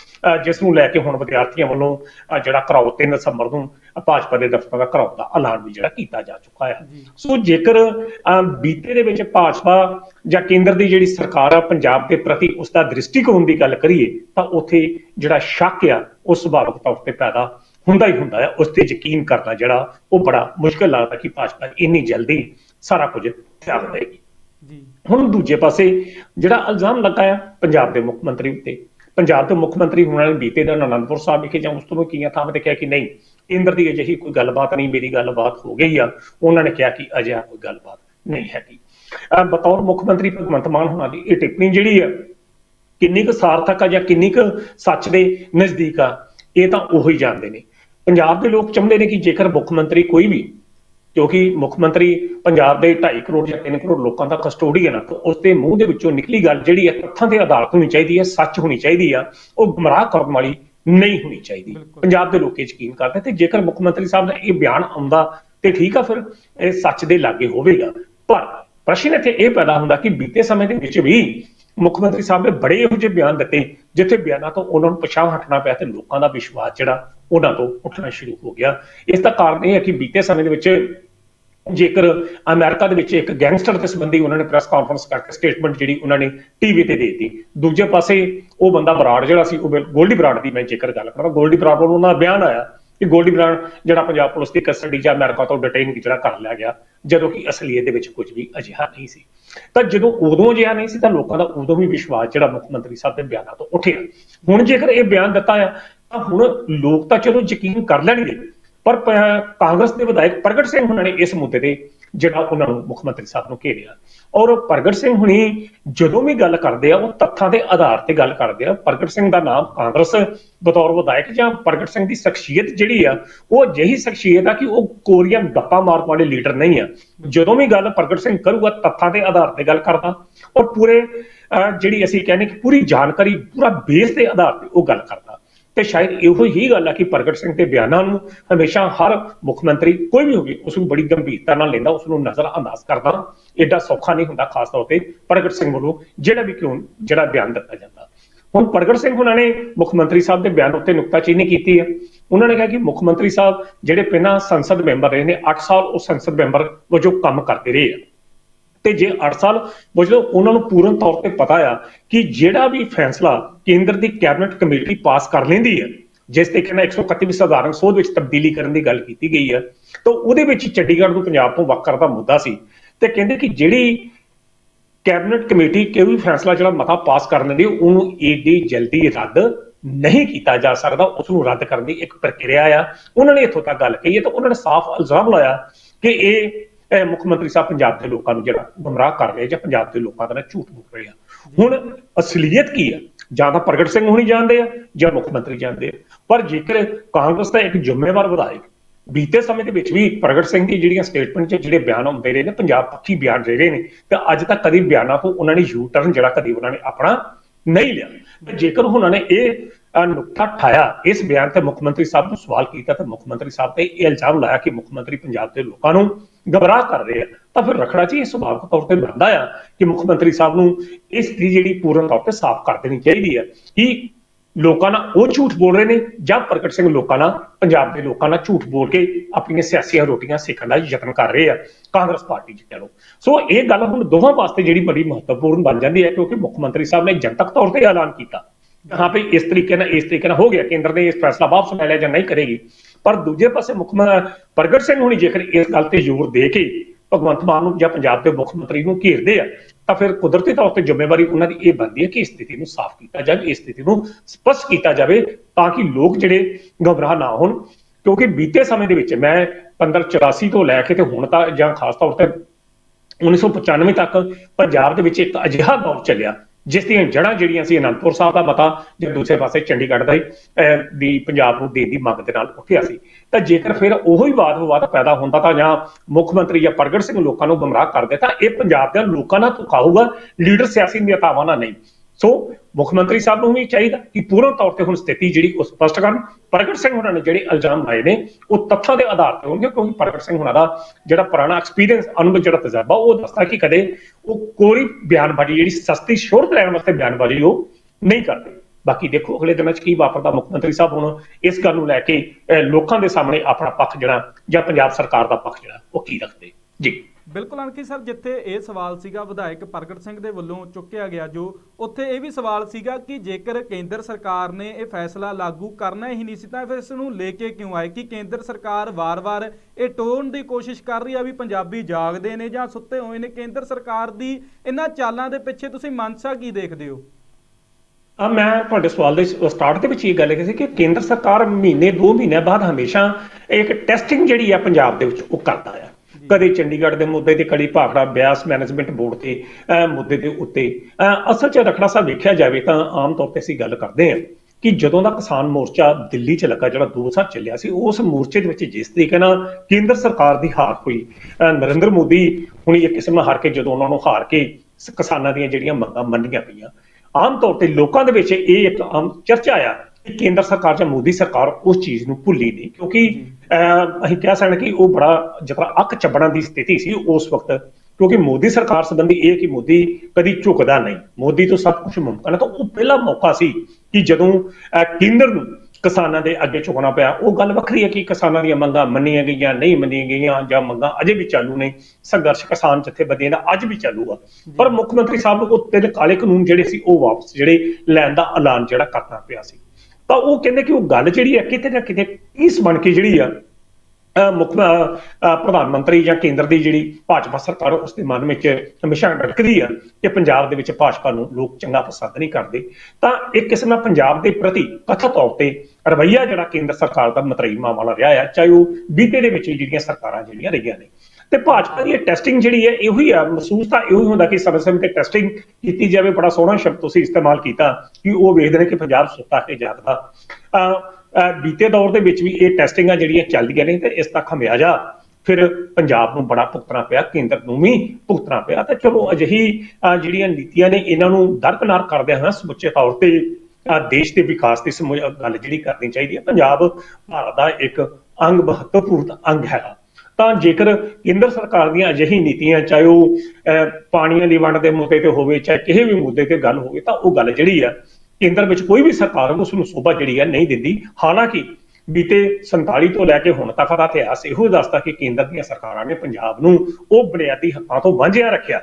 ਜਿਸ ਨੂੰ ਲੈ ਕੇ ਹੁਣ ਵਿਦਿਆਰਥੀਆਂ ਵੱਲੋਂ ਜਿਹੜਾ ਘਰਾਓ 3 ਦਸੰਬਰ ਨੂੰ ਭਾਜਪਾ ਦੇ ਦਫ਼ਤਰ ਦਾ ਘਰਾਓ ਦਾ ਐਲਾਨ ਵੀ ਜਿਹੜਾ ਕੀਤਾ ਜਾ ਚੁੱਕਾ ਹੈ। ਸੋ ਜੇਕਰ ਬੀਤੇ ਦੇ ਵਿੱਚ ਭਾਜਪਾ ਜਾਂ ਕੇਂਦਰ ਦੀ ਜਿਹੜੀ ਸਰਕਾਰ ਆ ਪੰਜਾਬ ਦੇ ਪ੍ਰਤੀ ਉਸ ਦਾ ਦ੍ਰਿਸ਼ਟੀਕੋਣ ਦੀ ਗੱਲ ਕਰੀਏ ਤਾਂ ਉੱਥੇ ਜਿਹੜਾ ਸ਼ੱਕ ਆ ਉਹ ਸੁਭਾਵਿਕ ਤੌਰ ਤੇ ਪੈਦਾ ਹੁੰਦਾ ਹੀ ਹੁੰਦਾ ਹੈ ਉਸ ਤੇ ਯਕੀਨ ਕਰਨਾ ਜਿਹੜਾ ਉਹ ਬੜਾ ਮੁਸ਼ਕਲ ਲੱਗਦਾ ਕਿ ਭਾਜਪਾ ਇੰਨੀ ਜਲਦੀ ਸਾਰਾ ਕੁਝ ਤਿਆਗ ਦੇਗੀ ਜੀ। ਹੁਣ ਦੂਜੇ ਪਾਸੇ ਜਿਹੜਾ ਇਲਜ਼ਾਮ ਲੱਗਾ ਆ ਪੰਜਾਬ ਦੇ ਮੁੱਖ ਮੰਤਰੀ ਉੱਤੇ ਪੰਜਾਬ ਦੇ ਮੁੱਖ ਮੰਤਰੀ ਹੋਣਾ ਨੇ ਬੀਤੇ ਦਿਨ ਅਨੰਦਪੁਰ ਸਾਹਿਬ ਵਿਖੇ ਜਾਂ ਉਸ ਤੋਂ ਕੀਆਂ ਥਾਵਾਂ ਤੇ ਕਿਹਾ ਕਿ ਨਹੀਂ ਕੇਂਦਰ ਦੀ ਅਜਿਹੀ ਕੋਈ ਗੱਲਬਾਤ ਨਹੀਂ ਮੇਰੀ ਗੱਲਬਾਤ ਹੋ ਗਈ ਆ ਉਹਨਾਂ ਨੇ ਕਿਹਾ ਕਿ ਅਜਿਹਾ ਕੋਈ ਗੱਲਬਾਤ ਨਹੀਂ ਹੈਗੀ। ਬਤੌਰ ਮੁੱਖ ਮੰਤਰੀ ਭਗਵੰਤ ਮਾਨ ਹੋਣਾ ਦੀ ਇਹ ਟਿੱਪਣੀ ਜਿਹੜੀ ਆ ਕਿੰਨੀ ਕੁ ਸਾਰਥਕ ਆ ਜਾਂ ਕਿੰਨੀ ਕੁ ਸੱਚ ਦੇ ਨਜ਼ਦੀਕ ਆ ਇਹ ਤਾਂ ਉਹੀ ਜਾਣਦੇ ਨੇ। ਪੰਜਾਬ ਦੇ ਲੋਕ ਚਾਹੁੰਦੇ ਨੇ ਕਿ ਜੇਕਰ ਮੁੱਖ ਮੰਤਰੀ ਕੋਈ ਵੀ ਕਿਉਂਕਿ ਮੁੱਖ ਮੰਤਰੀ ਪੰਜਾਬ ਦੇ 2.5 ਕਰੋੜ ਜਾਂ 3 ਕਰੋੜ ਲੋਕਾਂ ਦਾ ਕਸਟੋਡੀਅਨ ਆ ਉਸ ਦੇ ਮੂੰਹ ਦੇ ਵਿੱਚੋਂ ਨਿਕਲੀ ਗੱਲ ਜਿਹੜੀ ਹੈ ਤੱਥਾਂ ਤੇ ਆਧਾਰਿਤ ਹੋਣੀ ਚਾਹੀਦੀ ਹੈ ਸੱਚ ਹੋਣੀ ਚਾਹੀਦੀ ਆ ਉਹ ਗੁੰਮਰਾਹ ਕਰਨ ਵਾਲੀ ਨਹੀਂ ਹੋਣੀ ਚਾਹੀਦੀ। ਪੰਜਾਬ ਦੇ ਲੋਕ ਯਕੀਨ ਕਰਦੇ ਤੇ ਜੇਕਰ ਮੁੱਖ ਮੰਤਰੀ ਸਾਹਿਬ ਦਾ ਇਹ ਬਿਆਨ ਆਉਂਦਾ ਤੇ ਠੀਕ ਆ ਫਿਰ ਇਹ ਸੱਚ ਦੇ ਲਾਗੇ ਹੋਵੇਗਾ ਪਰ ਪ੍ਰਸ਼ਨ ਇੱਥੇ ਇਹ ਪੈਦਾ ਹੁੰਦਾ ਕਿ ਬੀਤੇ ਸਮੇਂ ਦੇ ਵਿੱਚ ਵੀ ਮੁੱਖ ਮੰਤਰੀ ਸਾਹਿਬ ਨੇ ਬੜੇ ਇਹੋ ਜਿਹੇ ਬਿਆਨ ਦਿੱਤੇ, ਜਿੱਥੇ ਬਿਆਨਾਂ ਤੋਂ ਉਹਨਾਂ ਨੂੰ ਪਛਾਣ ਹਟਣਾ ਪਿਆ ਤੇ ਲੋਕਾਂ ਦਾ ਵਿਸ਼ਵਾਸ ਜਿਹੜਾ ਉਹਨਾਂ ਤੋਂ ਉੱਠਣਾ ਸ਼ੁਰੂ ਹੋ ਗਿਆ। ਇਸ ਦਾ ਕਾਰਨ ਇਹ ਹੈ ਕਿ ਬੀਤੇ ਸਮੇਂ ਦੇ ਵਿੱਚ ਜੇਕਰ ਅਮਰੀਕਾ ਦੇ ਵਿੱਚ ਇੱਕ ਗੈਂਗਸਟਰ ਦੇ ਸੰਬੰਧੀ ਉਹਨਾਂ ਨੇ ਪ੍ਰੈਸ ਕਾਨਫਰੰਸ ਕਰਕੇ ਸਟੇਟਮੈਂਟ ਜਿਹੜੀ ਉਹਨਾਂ ਨੇ ਟੀਵੀ ਤੇ ਦੇ ਦਿੱਤੀ। ਦੂਜੇ ਪਾਸੇ ਉਹ ਬੰਦਾ ਬਰਾੜ ਜਿਹੜਾ ਸੀ, ਉਹ ਗੋਲਡੀ ਬਰਾੜ ਦੀ ਮੈਂ ਜੇਕਰ ਗੱਲ ਕਰਾਂ ਗੋਲਡੀ ਬਰਾੜ ਵੱਲੋਂ ਉਹਨਾਂ ਦਾ ਬਿਆਨ ਆਇਆ ਕਿ ਗੋਲਡੀ ਬਰਾੜ ਜਿਹੜਾ ਪੰਜਾਬ ਪੁਲਿਸ ਦੀ ਕਸਟਡੀ ਜਾਂ ਅਮਰੀਕਾ ਤੋਂ ਡਿਟੇਨ ਜਿਹੜਾ ਕਰ ਲਿਆ ਗਿਆ, ਜਦੋਂ ਕਿ ਅਸਲੀਅਤ ਦੇ ਵਿੱਚ ਕੁਝ ਵੀ ਅਜਿਹਾ ਨਹੀਂ ਸੀ। ਤਾਂ ਜਦੋਂ ਉਦੋਂ ਅਜਿਹਾ ਨਹੀਂ ਸੀ ਤਾਂ ਲੋਕਾਂ ਦਾ ਉਦੋਂ ਵੀ ਵਿਸ਼ਵਾਸ ਜਿਹੜਾ ਮੁੱਖ ਮੰਤਰੀ ਸਾਹਿਬ ਦੇ ਬਿਆਨਾਂ ਤੋਂ ਉੱਠਿਆ। ਹੁਣ ਜੇਕਰ ਇਹ ਬਿਆਨ ਦਿੱਤਾ ਆ, ਤਾਂ ਹੁਣ ਲੋਕ ਤਾਂ ਚਲੋ ਯਕੀਨ ਕਰ ਲੈਣਗੇ। ਪਰ ਕਾਂਗਰਸ ਦੇ ਵਿਧਾਇਕ ਪ੍ਰਗਟ ਸਿੰਘ ਹੁਣਾਂ ਨੇ ਇਸ ਮੁੱਦੇ ਤੇ ਜਿਹੜਾ ਉਹਨਾਂ ਨੂੰ ਮੁੱਖ ਮੰਤਰੀ ਸਾਹਿਬ ਨੂੰ ਘੇਰਿਆ। ਔਰ ਪ੍ਰਗਟ ਸਿੰਘ ਹੁਣੀ ਜਦੋਂ ਵੀ ਗੱਲ ਕਰਦੇ ਆ, ਉਹ ਤੱਥਾਂ ਦੇ ਆਧਾਰ ਤੇ ਗੱਲ ਕਰਦੇ ਆ। ਪ੍ਰਗਟ ਸਿੰਘ ਦਾ ਨਾਮ ਕਾਂਗਰਸ ਬਤੌਰ ਵਿਧਾਇਕ ਜਾਂ ਪ੍ਰਗਟ ਸਿੰਘ ਦੀ ਸ਼ਖਸੀਅਤ ਜਿਹੜੀ ਆ, ਉਹ ਅਜਿਹੀ ਸ਼ਖਸੀਅਤ ਆ ਕਿ ਉਹ ਕੋਰੀਆ ਗੱਪਾਂ ਮਾਰਨ ਵਾਲੇ ਲੀਡਰ ਨਹੀਂ ਆ। ਜਦੋਂ ਵੀ ਗੱਲ ਪ੍ਰਗਟ ਸਿੰਘ ਕਰੂਗਾ, ਤੱਥਾਂ ਦੇ ਆਧਾਰ ਤੇ ਗੱਲ ਕਰਦਾ। ਔਰ ਪੂਰੇ ਜਿਹੜੀ ਅਸੀਂ ਕਹਿੰਦੇ ਕਿ ਪੂਰੀ ਜਾਣਕਾਰੀ, ਪੂਰਾ ਬੇਸ ਦੇ ਆਧਾਰ ਤੇ ਉਹ ਗੱਲ ਕਰਦਾ। ਤੇ ਸ਼ਾਇਦ ਇਹੋ ਹੀ ਗੱਲ ਆ ਕਿ ਪ੍ਰਗਟ ਸਿੰਘ ਦੇ ਬਿਆਨਾਂ ਨੂੰ ਹਮੇਸ਼ਾ ਹਰ ਮੁੱਖ ਮੰਤਰੀ ਕੋਈ ਵੀ ਹੋਵੇ, ਉਸ ਨੂੰ ਬੜੀ ਗੰਭੀਰਤਾ ਨਾਲ ਲੈਂਦਾ, ਉਸ ਨੂੰ ਨਜ਼ਰ ਅੰਦਾਜ਼ ਕਰਦਾ। ਐਡਾ ਸੌਖਾ ਨਹੀਂ ਹੁੰਦਾ ਖਾਸ ਤੌਰ ਤੇ ਪ੍ਰਗਟ ਸਿੰਘ ਵੱਲੋਂ ਜਿਹੜਾ ਵੀ ਕਿਉਂ, ਜਿਹੜਾ ਬਿਆਨ ਦਿੱਤਾ ਜਾਂਦਾ। ਹੁਣ ਪ੍ਰਗਟ ਸਿੰਘ ਉਹਨਾਂ ਨੇ ਮੁੱਖ ਮੰਤਰੀ ਸਾਹਿਬ ਦੇ ਬਿਆਨ ਉੱਤੇ ਨੁਕਤਾਚੀਨੀ ਕੀਤੀ ਹੈ। ਉਹਨਾਂ ਨੇ ਕਿਹਾ ਕਿ ਮੁੱਖ ਮੰਤਰੀ ਸਾਹਿਬ ਜਿਹੜੇ ਪਹਿਲਾਂ ਸੰਸਦ ਮੈਂਬਰ ਰਹੇ ਨੇ 8 ਸਾਲ ਉਹ ਸੰਸਦ ਮੈਂਬਰ ਵਜੋਂ ਕੰਮ ਕਰਦੇ ਰਹੇ ਆ। ਤੇ ਜੇ 8 ਸਾਲ ਵਜੋਂ ਉਹਨਾਂ ਨੂੰ ਪੂਰਨ ਤੌਰ ਤੇ ਪਤਾ ਆ ਕਿ ਜਿਹੜਾ ਵੀ ਫੈਸਲਾ ਕੇਂਦਰ ਦੀ ਕੈਬਨਿਟ ਕਮੇਟੀ ਪਾਸ ਕਰ ਲੈਂਦੀ ਹੈ, ਜਿਸ ਤੇ ਕਹਿੰਦਾ 131ਵੀਂ ਸੰਵਿਧਾਨਕ ਸੋਧ ਵਿੱਚ ਤਬਦੀਲੀ ਕਰਨ ਦੀ ਗੱਲ ਕੀਤੀ ਗਈ ਹੈ, ਤਾਂ ਉਹਦੇ ਵਿੱਚ ਚੰਡੀਗੜ੍ਹ ਨੂੰ ਪੰਜਾਬ ਤੋਂ ਵੱਖ ਕਰਨ ਦਾ ਮੁੱਦਾ ਸੀ। ਤੇ ਕਹਿੰਦੇ ਕਿ ਜਿਹੜੀ ਕੈਬਨਿਟ ਕਮੇਟੀ ਕੋਈ ਵੀ ਫੈਸਲਾ ਜਿਹੜਾ ਮਤਾ ਪਾਸ ਕਰ ਦਿੰਦੀ ਉਹਨੂੰ ਏਡੀ ਜਲਦੀ ਰੱਦ ਨਹੀਂ ਕੀਤਾ ਜਾ ਸਕਦਾ ਉਸ ਨੂੰ ਰੱਦ ਕਰਨ ਦੀ ਇੱਕ ਪ੍ਰਕਿਰਿਆ ਆ। ਉਹਨਾਂ ਨੇ ਇੱਥੋਂ ਤੱਕ ਗੱਲ ਕਹੀ ਹੈ ਤਾਂ ਉਹਨਾਂ ਨੇ ਸਾਫ਼ ਇਲਜ਼ਾਮ ਲਾਇਆ ਕਿ ਇਹ ਇਹ ਮੁੱਖ ਮੰਤਰੀ ਸਾਹਿਬ ਪੰਜਾਬ ਦੇ ਲੋਕਾਂ ਨੂੰ ਜਿਹੜਾ ਗੁੰਮਰਾਹ ਕਰ ਰਹੇ ਜਾਂ ਪੰਜਾਬ ਦੇ ਲੋਕਾਂ ਦਾ ਝੂਠ ਬੋਲ ਰਹੇ ਆ। ਹੁਣ ਅਸਲੀਅਤ ਕੀ ਆ? ਜਾਂ ਤਾਂ ਪ੍ਰਗਟ ਸਿੰਘ ਹੁਣੀ ਜਾਣਦੇ ਆ ਜਾਂ ਮੁੱਖ ਮੰਤਰੀ ਜਾਣਦੇ ਆ। ਪਰ ਜੇਕਰ ਕਾਂਗਰਸ ਦਾ ਇੱਕ ਜ਼ਿੰਮੇਵਾਰ ਵਿਧਾਇਕ ਬੀਤੇ ਸਮੇਂ ਦੇ ਵਿੱਚ ਵੀ ਪ੍ਰਗਟ ਸਿੰਘ ਦੀ ਜਿਹੜੀਆਂ ਸਟੇਟਮੈਂਟ 'ਚ ਜਿਹੜੇ ਬਿਆਨ ਹੁੰਦੇ ਰਹੇ ਨੇ, ਪੰਜਾਬ ਪੱਖੀ ਬਿਆਨ ਦੇ ਰਹੇ ਨੇ, ਤੇ ਅੱਜ ਤੱਕ ਕਦੀ ਬਿਆਨਾਂ ਤੋਂ ਉਹਨਾਂ ਨੇ ਯੂ ਟਰਨ ਜਿਹੜਾ ਕਦੀ ਉਹਨਾਂ ਨੇ ਆਪਣਾ ਨਹੀਂ ਲਿਆ। ਤੇ ਜੇਕਰ ਉਹਨਾਂ ਨੇ ਇਹ ਨੁਕਤਾ ਠਾਇਆ, ਇਸ ਬਿਆਨ ਤੇ ਮੁੱਖ ਮੰਤਰੀ ਸਾਹਿਬ ਨੂੰ ਸਵਾਲ ਕੀਤਾ, ਤੇ ਮੁੱਖ ਮੰਤਰੀ ਸਾਹਿਬ ਤੇ ਇਹ ਇਲਜ਼ਾਮ ਲਾਇਆ ਕਿ ਮੁੱਖ ਮੰਤਰੀ ਪੰਜਾਬ ਦੇ ਲੋਕਾਂ ਨੂੰ ਗਬਰਾਹ ਕਰ ਰਹੇ ਆ, ਤਾਂ ਫਿਰ ਰਖੜਾ ਜੀ ਇਹ ਸੁਭਾਵਿਕ ਤੌਰ ਤੇ ਬਣਦਾ ਆ ਕਿ ਮੁੱਖ ਮੰਤਰੀ ਸਾਹਿਬ ਨੂੰ ਇਸ ਦੀ ਜਿਹੜੀ ਪੂਰਨ ਤੌਰ ਤੇ ਸਾਫ਼ ਕਰ ਦੇਣੀ ਚਾਹੀਦੀ ਹੈ ਕਿ ਲੋਕਾਂ ਨਾਲ ਉਹ ਝੂਠ ਬੋਲ ਰਹੇ ਨੇ ਜਾਂ ਪ੍ਰਗਟ ਸਿੰਘ ਲੋਕਾਂ ਨਾਲ, ਪੰਜਾਬ ਦੇ ਲੋਕਾਂ ਨਾਲ ਝੂਠ ਬੋਲ ਕੇ ਆਪਣੀਆਂ ਸਿਆਸੀਆਂ ਰੋਟੀਆਂ ਸੇਕਣ ਦਾ ਯਤਨ ਕਰ ਰਹੇ ਆ, ਕਾਂਗਰਸ ਪਾਰਟੀ ਚ ਚਲੋ ਸੋ ਇਹ ਗੱਲ ਹੁਣ ਦੋਵਾਂ ਵਾਸਤੇ ਜਿਹੜੀ ਬੜੀ ਮਹੱਤਵਪੂਰਨ ਬਣ ਜਾਂਦੀ ਹੈ ਕਿਉਂਕਿ ਮੁੱਖ ਮੰਤਰੀ ਸਾਹਿਬ ਨੇ ਜਨਤਕ ਤੌਰ ਤੇ ਐਲਾਨ ਕੀਤਾ। ਹਾਂ ਭਈ ਇਸ ਤਰੀਕੇ ਨਾਲ, ਇਸ ਤਰੀਕੇ ਨਾਲ ਹੋ ਗਿਆ, ਕੇਂਦਰ ਨੇ ਇਸ ਫੈਸਲਾ ਵਾਪਸ ਲੈ ਲਿਆ ਜਾਂ ਨਹੀਂ ਕਰੇਗੀ। ਪਰ ਦੂਜੇ ਪਾਸੇ ਮੁੱਖ ਪ੍ਰਗਟ ਸਿੰਘ ਹੁਣੀ ਜੇਕਰ ਇਸ ਗੱਲ ਤੇ ਜ਼ੋਰ ਦੇ ਕੇ ਭਗਵੰਤ ਮਾਨ ਨੂੰ ਜਾਂ ਪੰਜਾਬ ਦੇ ਮੁੱਖ ਮੰਤਰੀ ਨੂੰ ਘੇਰਦੇ ਆ, ਤਾਂ ਫਿਰ ਕੁਦਰਤੀ ਤੌਰ ਤੇ ਜ਼ਿੰਮੇਵਾਰੀ ਉਹਨਾਂ ਦੀ ਇਹ ਬਣਦੀ ਹੈ ਕਿ ਇਸ ਸਥਿਤੀ ਨੂੰ ਸਾਫ਼ ਕੀਤਾ ਜਾਵੇ, ਇਸ ਸਥਿਤੀ ਨੂੰ ਸਪਸ਼ਟ ਕੀਤਾ ਜਾਵੇ ਤਾਂ ਕਿ ਲੋਕ ਜਿਹੜੇ ਘਬਰਾ ਨਾ ਹੋਣ। ਕਿਉਂਕਿ ਬੀਤੇ ਸਮੇਂ ਦੇ ਵਿੱਚ ਮੈਂ 1584 ਤੋਂ ਲੈ ਕੇ ਤੇ ਹੁਣ ਤੱਕ ਜਾਂ ਖਾਸ ਤੌਰ ਤੇ 1995 ਤੱਕ ਪੰਜਾਬ ਦੇ ਵਿੱਚ ਇੱਕ ਅਜਿਹਾ ਦੌਰ ਚੱਲਿਆ ਜਿਸ ਦੀਆਂ ਜੜ੍ਹਾਂ ਜਿਹੜੀਆਂ ਸੀ ਅਨੰਦਪੁਰ ਸਾਹਿਬ ਦਾ ਮਤਾ ਜਾਂ ਦੂਸਰੇ ਪਾਸੇ ਚੰਡੀਗੜ੍ਹ ਦਾ ਹੀ ਅਹ, ਦੀ ਪੰਜਾਬ ਨੂੰ ਦੇਣ ਦੀ ਮੰਗ ਦੇ ਨਾਲ ਉੱਠਿਆ ਸੀ। ਤਾਂ ਜੇਕਰ ਫਿਰ ਉਹੀ ਵਾਦ ਵਿਵਾਦ ਪੈਦਾ ਹੁੰਦਾ ਤਾਂ ਜਾਂ ਮੁੱਖ ਮੰਤਰੀ ਜਾਂ ਪ੍ਰਗਟ ਸਿੰਘ ਲੋਕਾਂ ਨੂੰ ਗੁੰਮਰਾਹ ਕਰਦੇ ਤਾਂ ਇਹ ਪੰਜਾਬ ਦੇ ਲੋਕਾਂ ਨਾਲ ਧੋਖਾ ਹੋਊਗਾ ਲੀਡਰ ਸਿਆਸੀ ਨੇਤਾਵਾਂ ਨਾਲ ਨਹੀਂ। ਸੋ ਮੁੱਖ ਮੰਤਰੀ ਸਾਹਿਬ ਨੂੰ ਵੀ ਚਾਹੀਦਾ ਕਿ ਪੂਰਨ ਤੌਰ ਤੇ ਹੁਣ ਸਥਿਤੀ ਜਿਹੜੀ ਉਹ ਸਪਸ਼ਟ ਕਰਨ। ਪ੍ਰਗਟ ਸਿੰਘ ਉਹਨਾਂ ਨੇ ਜਿਹੜੇ ਇਲਜ਼ਾਮ ਲਾਏ ਨੇ ਉਹ ਤੱਥਾਂ ਦੇ ਆਧਾਰ ਤੇ ਹੋਣਗੇ ਕਿਉਂਕਿ ਪ੍ਰਗਟ ਸਿੰਘ ਉਹਨਾਂ ਦਾ ਜਿਹੜਾ ਪੁਰਾਣਾ ਐਕਸਪੀਰੀਅੰਸ ਅਨੁਭਵ ਜਿਹੜਾ ਤਜਰਬਾ ਉਹ ਦੱਸਦਾ ਕਿ ਕਦੇ ਉਹ ਕੋਈ ਬਿਆਨਬਾਜ਼ੀ ਜਿਹੜੀ ਸਸਤੀ ਸ਼ੋਹਰਤ ਲੈਣ ਵਾਸਤੇ ਬਿਆਨਬਾਜ਼ੀ ਉਹ ਨਹੀਂ ਕਰਦੇ। ਬਾਕੀ ਦੇਖੋ ਅਗਲੇ ਦਿਨਾਂ 'ਚ ਕੀ ਵਾਪਰਦਾ ਮੁੱਖ ਮੰਤਰੀ ਸਾਹਿਬ ਹੁਣ ਇਸ ਗੱਲ ਨੂੰ ਲੈ ਕੇ ਅਹ, ਲੋਕਾਂ ਦੇ ਸਾਹਮਣੇ ਆਪਣਾ ਪੱਖ ਜਿਹੜਾ ਜਾਂ ਪੰਜਾਬ ਸਰਕਾਰ ਦਾ ਪੱਖ ਜਿਹੜਾ ਉਹ ਕੀ ਰੱਖਦੇ? ਜੀ। ਬਿਲਕੁਲ ਅਣਖੀ ਸਰ, ਜਿੱਥੇ ਇਹ ਸਵਾਲ ਸੀਗਾ, ਵਿਧਾਇਕ ਪ੍ਰਗਟ ਸਿੰਘ ਦੇ ਵੱਲੋਂ ਚੁੱਕਿਆ ਗਿਆ ਜੋ, ਉੱਥੇ ਇਹ ਵੀ ਸਵਾਲ ਸੀਗਾ ਕਿ ਜੇਕਰ ਕੇਂਦਰ ਸਰਕਾਰ ਨੇ ਇਹ ਫੈਸਲਾ ਲਾਗੂ ਕਰਨਾ ਹੀ ਨਹੀਂ ਸੀ, ਤਾਂ ਫਿਰ ਇਸ ਨੂੰ ਲੈ ਕੇ ਕਿਉਂ ਆਏ? ਕਿ ਕੇਂਦਰ ਸਰਕਾਰ ਵਾਰ-ਵਾਰ ਇਹ ਟੋਣ ਦੀ ਕੋਸ਼ਿਸ਼ ਕਰ ਰਹੀ ਆ ਵੀ ਪੰਜਾਬੀ ਜਾਗਦੇ ਨੇ ਜਾਂ ਸੁੱਤੇ ਹੋਏ ਨੇ? ਕੇਂਦਰ ਸਰਕਾਰ ਦੀ ਇਹਨਾਂ ਚਾਲਾਂ ਦੇ ਪਿੱਛੇ ਤੁਸੀਂ ਮਨਸ਼ਾ ਕੀ ਦੇਖਦੇ ਹੋ? ਆ ਮੈਂ ਤੁਹਾਡੇ ਸਵਾਲ ਦੇ ਸਟਾਰਟ ਦੇ ਵਿੱਚ ਇਹ ਗੱਲ ਕੀਤੀ ਸੀ ਕਿ ਕੇਂਦਰ ਸਰਕਾਰ ਮਹੀਨੇ 2 ਮਹੀਨੇ ਬਾਅਦ ਹਮੇਸ਼ਾ ਇੱਕ ਟੈਸਟਿੰਗ ਜਿਹੜੀ ਆ ਪੰਜਾਬ ਦੇ ਵਿੱਚ ਉਹ ਕਰਦਾ ਆ। ਕਦੇ ਚੰਡੀਗੜ੍ਹ ਦੇ ਮੁੱਦੇ ਤੇ ਕੜੀ ਭਾਖੜਾ ਬਿਆਸ ਮੈਨੇਜਮੈਂਟ ਬੋਰਡ ਤੇ ਮੁੱਦੇ ਦੇ ਉੱਤੇ। ਅਸਲ 'ਚ ਰਖੜਾ ਸਾਹਿਬ ਵੇਖਿਆ ਜਾਵੇ ਤਾਂ ਆਮ ਤੌਰ ਤੇ ਅਸੀਂ ਗੱਲ ਕਰਦੇ ਹਾਂ ਕਿ ਜਦੋਂ ਦਾ ਕਿਸਾਨ ਮੋਰਚਾ ਦਿੱਲੀ 'ਚ ਲੱਗਾ ਜਿਹੜਾ ਦੋ ਸਾਲ ਚੱਲਿਆ ਸੀ ਉਸ ਮੋਰਚੇ ਦੇ ਵਿੱਚ ਜਿਸ ਤਰੀਕੇ ਨਾਲ ਕੇਂਦਰ ਸਰਕਾਰ ਦੀ ਹਾਰ ਹੋਈ ਅਹ, ਨਰਿੰਦਰ ਮੋਦੀ ਹੁਣੀ ਇੱਕ ਕਿਸਮ ਨਾਲ ਹਾਰ ਕੇ ਜਦੋਂ ਉਹਨਾਂ ਨੂੰ ਹਾਰ ਕੇ ਕਿਸਾਨਾਂ ਦੀਆਂ ਜਿਹੜੀਆਂ ਮੰਗਾਂ ਮੰਨੀਆਂ ਪਈਆਂ। ਆਮ ਤੌਰ ਤੇ ਲੋਕਾਂ ਦੇ ਵਿੱਚ ਇਹ ਇੱਕ ਆਮ ਚਰਚਾ ਆ ਕਿ ਕੇਂਦਰ ਸਰਕਾਰ ਜਾਂ ਮੋਦੀ ਸਰਕਾਰ ਉਸ ਚੀਜ਼ ਨੂੰ ਭੁੱਲੀ ਨਹੀਂ ਕਿਉਂਕਿ ਅਸੀਂ ਕਹਿ ਸਕਦੇ ਕਿ ਉਹ ਬੜਾ ਜਿਹੜਾ ਅੱਖ ਚੱਬੜਨ ਦੀ ਸਥਿਤੀ ਸੀ ਉਸ ਵਕਤ, ਕਿਉਂਕਿ ਮੋਦੀ ਸਰਕਾਰ ਸੰਬੰਧੀ ਇਹ ਕਿ ਮੋਦੀ ਕਦੀ ਝੁਕਦਾ ਨਹੀਂ। ਮੋਦੀ ਤੋਂ ਸਭ ਕੁਝ ਮੁਮਕਨ ਹੈ। ਤਾਂ ਉਹ ਪਹਿਲਾ ਮੌਕਾ ਸੀ ਕਿ ਜਦੋਂ ਕੇਂਦਰ ਨੂੰ ਕਿਸਾਨਾਂ ਦੇ ਅੱਗੇ ਝੁਕਣਾ ਪਿਆ, ਉਹ ਗੱਲ ਵੱਖਰੀ ਹੈ ਕਿ ਕਿਸਾਨਾਂ ਦੀਆਂ ਮੰਗਾਂ ਮੰਨੀਆਂ ਗਈਆਂ, ਨਹੀਂ ਮੰਨੀਆਂ ਗਈਆਂ, ਜਾਂ ਮੰਗਾਂ ਅਜੇ ਵੀ ਚਾਲੂ ਨੇ, ਸੰਘਰਸ਼ ਕਿਸਾਨ ਜਥੇਬੰਦੀਆਂ ਦਾ ਅੱਜ ਵੀ ਚਾਲੂ ਆ। ਪਰ ਮੁੱਖ ਮੰਤਰੀ ਸਾਹਿਬ ਨੂੰ ਉਹ ਤਿੰਨ ਕਾਲੇ ਕਾਨੂੰਨ ਜਿਹੜੇ ਸੀ, ਉਹ ਵਾਪਸ ਜਿਹੜੇ ਲੈਣ ਦਾ ਐਲਾਨ ਜਿਹੜਾ ਕਰਨਾ ਪਿਆ ਸੀ। ਤਾਂ ਉਹ ਕਹਿੰਦੇ ਕਿ ਉਹ ਗੱਲ ਜਿਹੜੀ ਹੈ ਕਿਤੇ ਨਾ ਕਿਤੇ ਇਸ ਬਣ ਕੇ ਜਿਹੜੀ ਆ ਮੁੱਖ ਪ੍ਰਧਾਨ ਮੰਤਰੀ ਜਾਂ ਕੇਂਦਰ ਦੀ ਜਿਹੜੀ ਭਾਜਪਾ ਸਰਕਾਰ ਉਸ ਦੇ ਮਨ ਵਿੱਚ ਹਮੇਸ਼ਾ ਡਟਕਦੀ ਆ ਕਿ ਪੰਜਾਬ ਦੇ ਵਿੱਚ ਭਾਜਪਾ ਨੂੰ ਲੋਕ ਚੰਗਾ ਪਸੰਦ ਨਹੀਂ ਕਰਦੇ। ਤਾਂ ਇੱਕ ਕਿਸਮ ਨਾਲ ਪੰਜਾਬ ਦੇ ਪ੍ਰਤੀ ਕਥਿਤ ਤੌਰ ਤੇ ਰਵੱਈਆ ਜਿਹੜਾ ਕੇਂਦਰ ਸਰਕਾਰ ਦਾ ਮਤਰੀਮਾ ਵਾਲਾ ਰਿਹਾ ਆ, ਚਾਹੇ ਉਹ ਬੀਤੇ ਦੇ ਵਿੱਚ ਜਿਹੜੀਆਂ ਸਰਕਾਰਾਂ ਜਿਹੜੀਆਂ ਰਹੀਆਂ ਨੇ। ਤੇ ਭਾਜਪਾ ਦੀ ਟੈਸਟਿੰਗ ਜਿਹੜੀ ਹੈ ਇਹੋ ਹੀ ਆ, ਮਹਿਸੂਸ ਤਾਂ ਇਹੋ ਹੀ ਹੁੰਦਾ ਕਿ ਸਮੇਂ ਸਮੇਂ ਤੇ ਟੈਸਟਿੰਗ ਕੀਤੀ ਜਾਵੇ, ਬੜਾ ਸੋਹਣਾ ਸ਼ਬਦ ਤੁਸੀਂ ਇਸਤੇਮਾਲ ਕੀਤਾ ਕਿ ਉਹ ਵੇਖਦੇ ਨੇ ਕਿ ਪੰਜਾਬ ਸੁੱਤਾ ਕੇ ਜਾਗਦਾ ਬੀਤੇ ਦੌਰ ਦੇ ਵਿੱਚ ਵੀ ਇਹ ਟੈਸਟਿੰਗਾਂ ਜਿਹੜੀਆਂ ਚੱਲਦੀਆਂ ਨੇ ਤੇ ਇਸ ਦਾ ਖਮਿਆਜਾ ਫਿਰ ਪੰਜਾਬ ਨੂੰ ਬੜਾ ਭੁਗਤਣਾ ਪਿਆ, ਕੇਂਦਰ ਨੂੰ ਵੀ ਭੁਗਤਣਾ ਪਿਆ। ਤਾਂ ਚਲੋ ਅਜਿਹੀ ਜਿਹੜੀਆਂ ਨੀਤੀਆਂ ਨੇ, ਇਹਨਾਂ ਨੂੰ ਦਰਕਨਾਰ ਕਰਦਿਆਂ ਹਾਂ ਸਮੁੱਚੇ ਤੌਰ ਤੇ ਦੇਸ਼ ਦੇ ਵਿਕਾਸ ਦੀ ਸਮੂਹ ਗੱਲ ਜਿਹੜੀ ਕਰਨੀ ਚਾਹੀਦੀ ਹੈ। ਪੰਜਾਬ, ਭਾਰਤ ਦਾ ਇੱਕ ਅੰਗ, ਮਹੱਤਵਪੂਰਨ ਅੰਗ ਹੈਗਾ ਤਾਂ ਜੇਕਰ ਕੇਂਦਰ ਸਰਕਾਰ ਦੀਆਂ ਅਜਿਹੀ ਨੀਤੀਆਂ, ਚਾਹੇ ਉਹ ਪਾਣੀਆਂ ਦੀ ਵੰਡ ਦੇ ਮੁੱਦੇ ਤੇ ਹੋਵੇ, ਚਾਹੇ ਕਿਸੇ ਵੀ ਮੁੱਦੇ ਤੇ ਗੱਲ ਹੋਵੇ, ਤਾਂ ਉਹ ਗੱਲ ਜਿਹੜੀ ਆ, ਕੇਂਦਰ ਵਿੱਚ ਕੋਈ ਵੀ ਸਰਕਾਰ ਉਸ ਨੂੰ ਸੋਭਾ ਜਿਹੜੀ ਆ ਨਹੀਂ ਦਿੰਦੀ। ਹਾਲਾਂਕਿ ਬੀਤੇ 47 ਤੋਂ ਲੈ ਕੇ ਹੁਣ ਤੱਕ ਦਾ ਇਤਿਹਾਸ ਇਹੋ ਦੱਸਦਾ ਕਿ ਕੇਂਦਰ ਦੀਆਂ ਸਰਕਾਰਾਂ ਨੇ ਪੰਜਾਬ ਨੂੰ ਉਹ ਬੁਨਿਆਦੀ ਹੱਕਾਂ ਤੋਂ ਵਾਂਝਿਆ ਰੱਖਿਆ।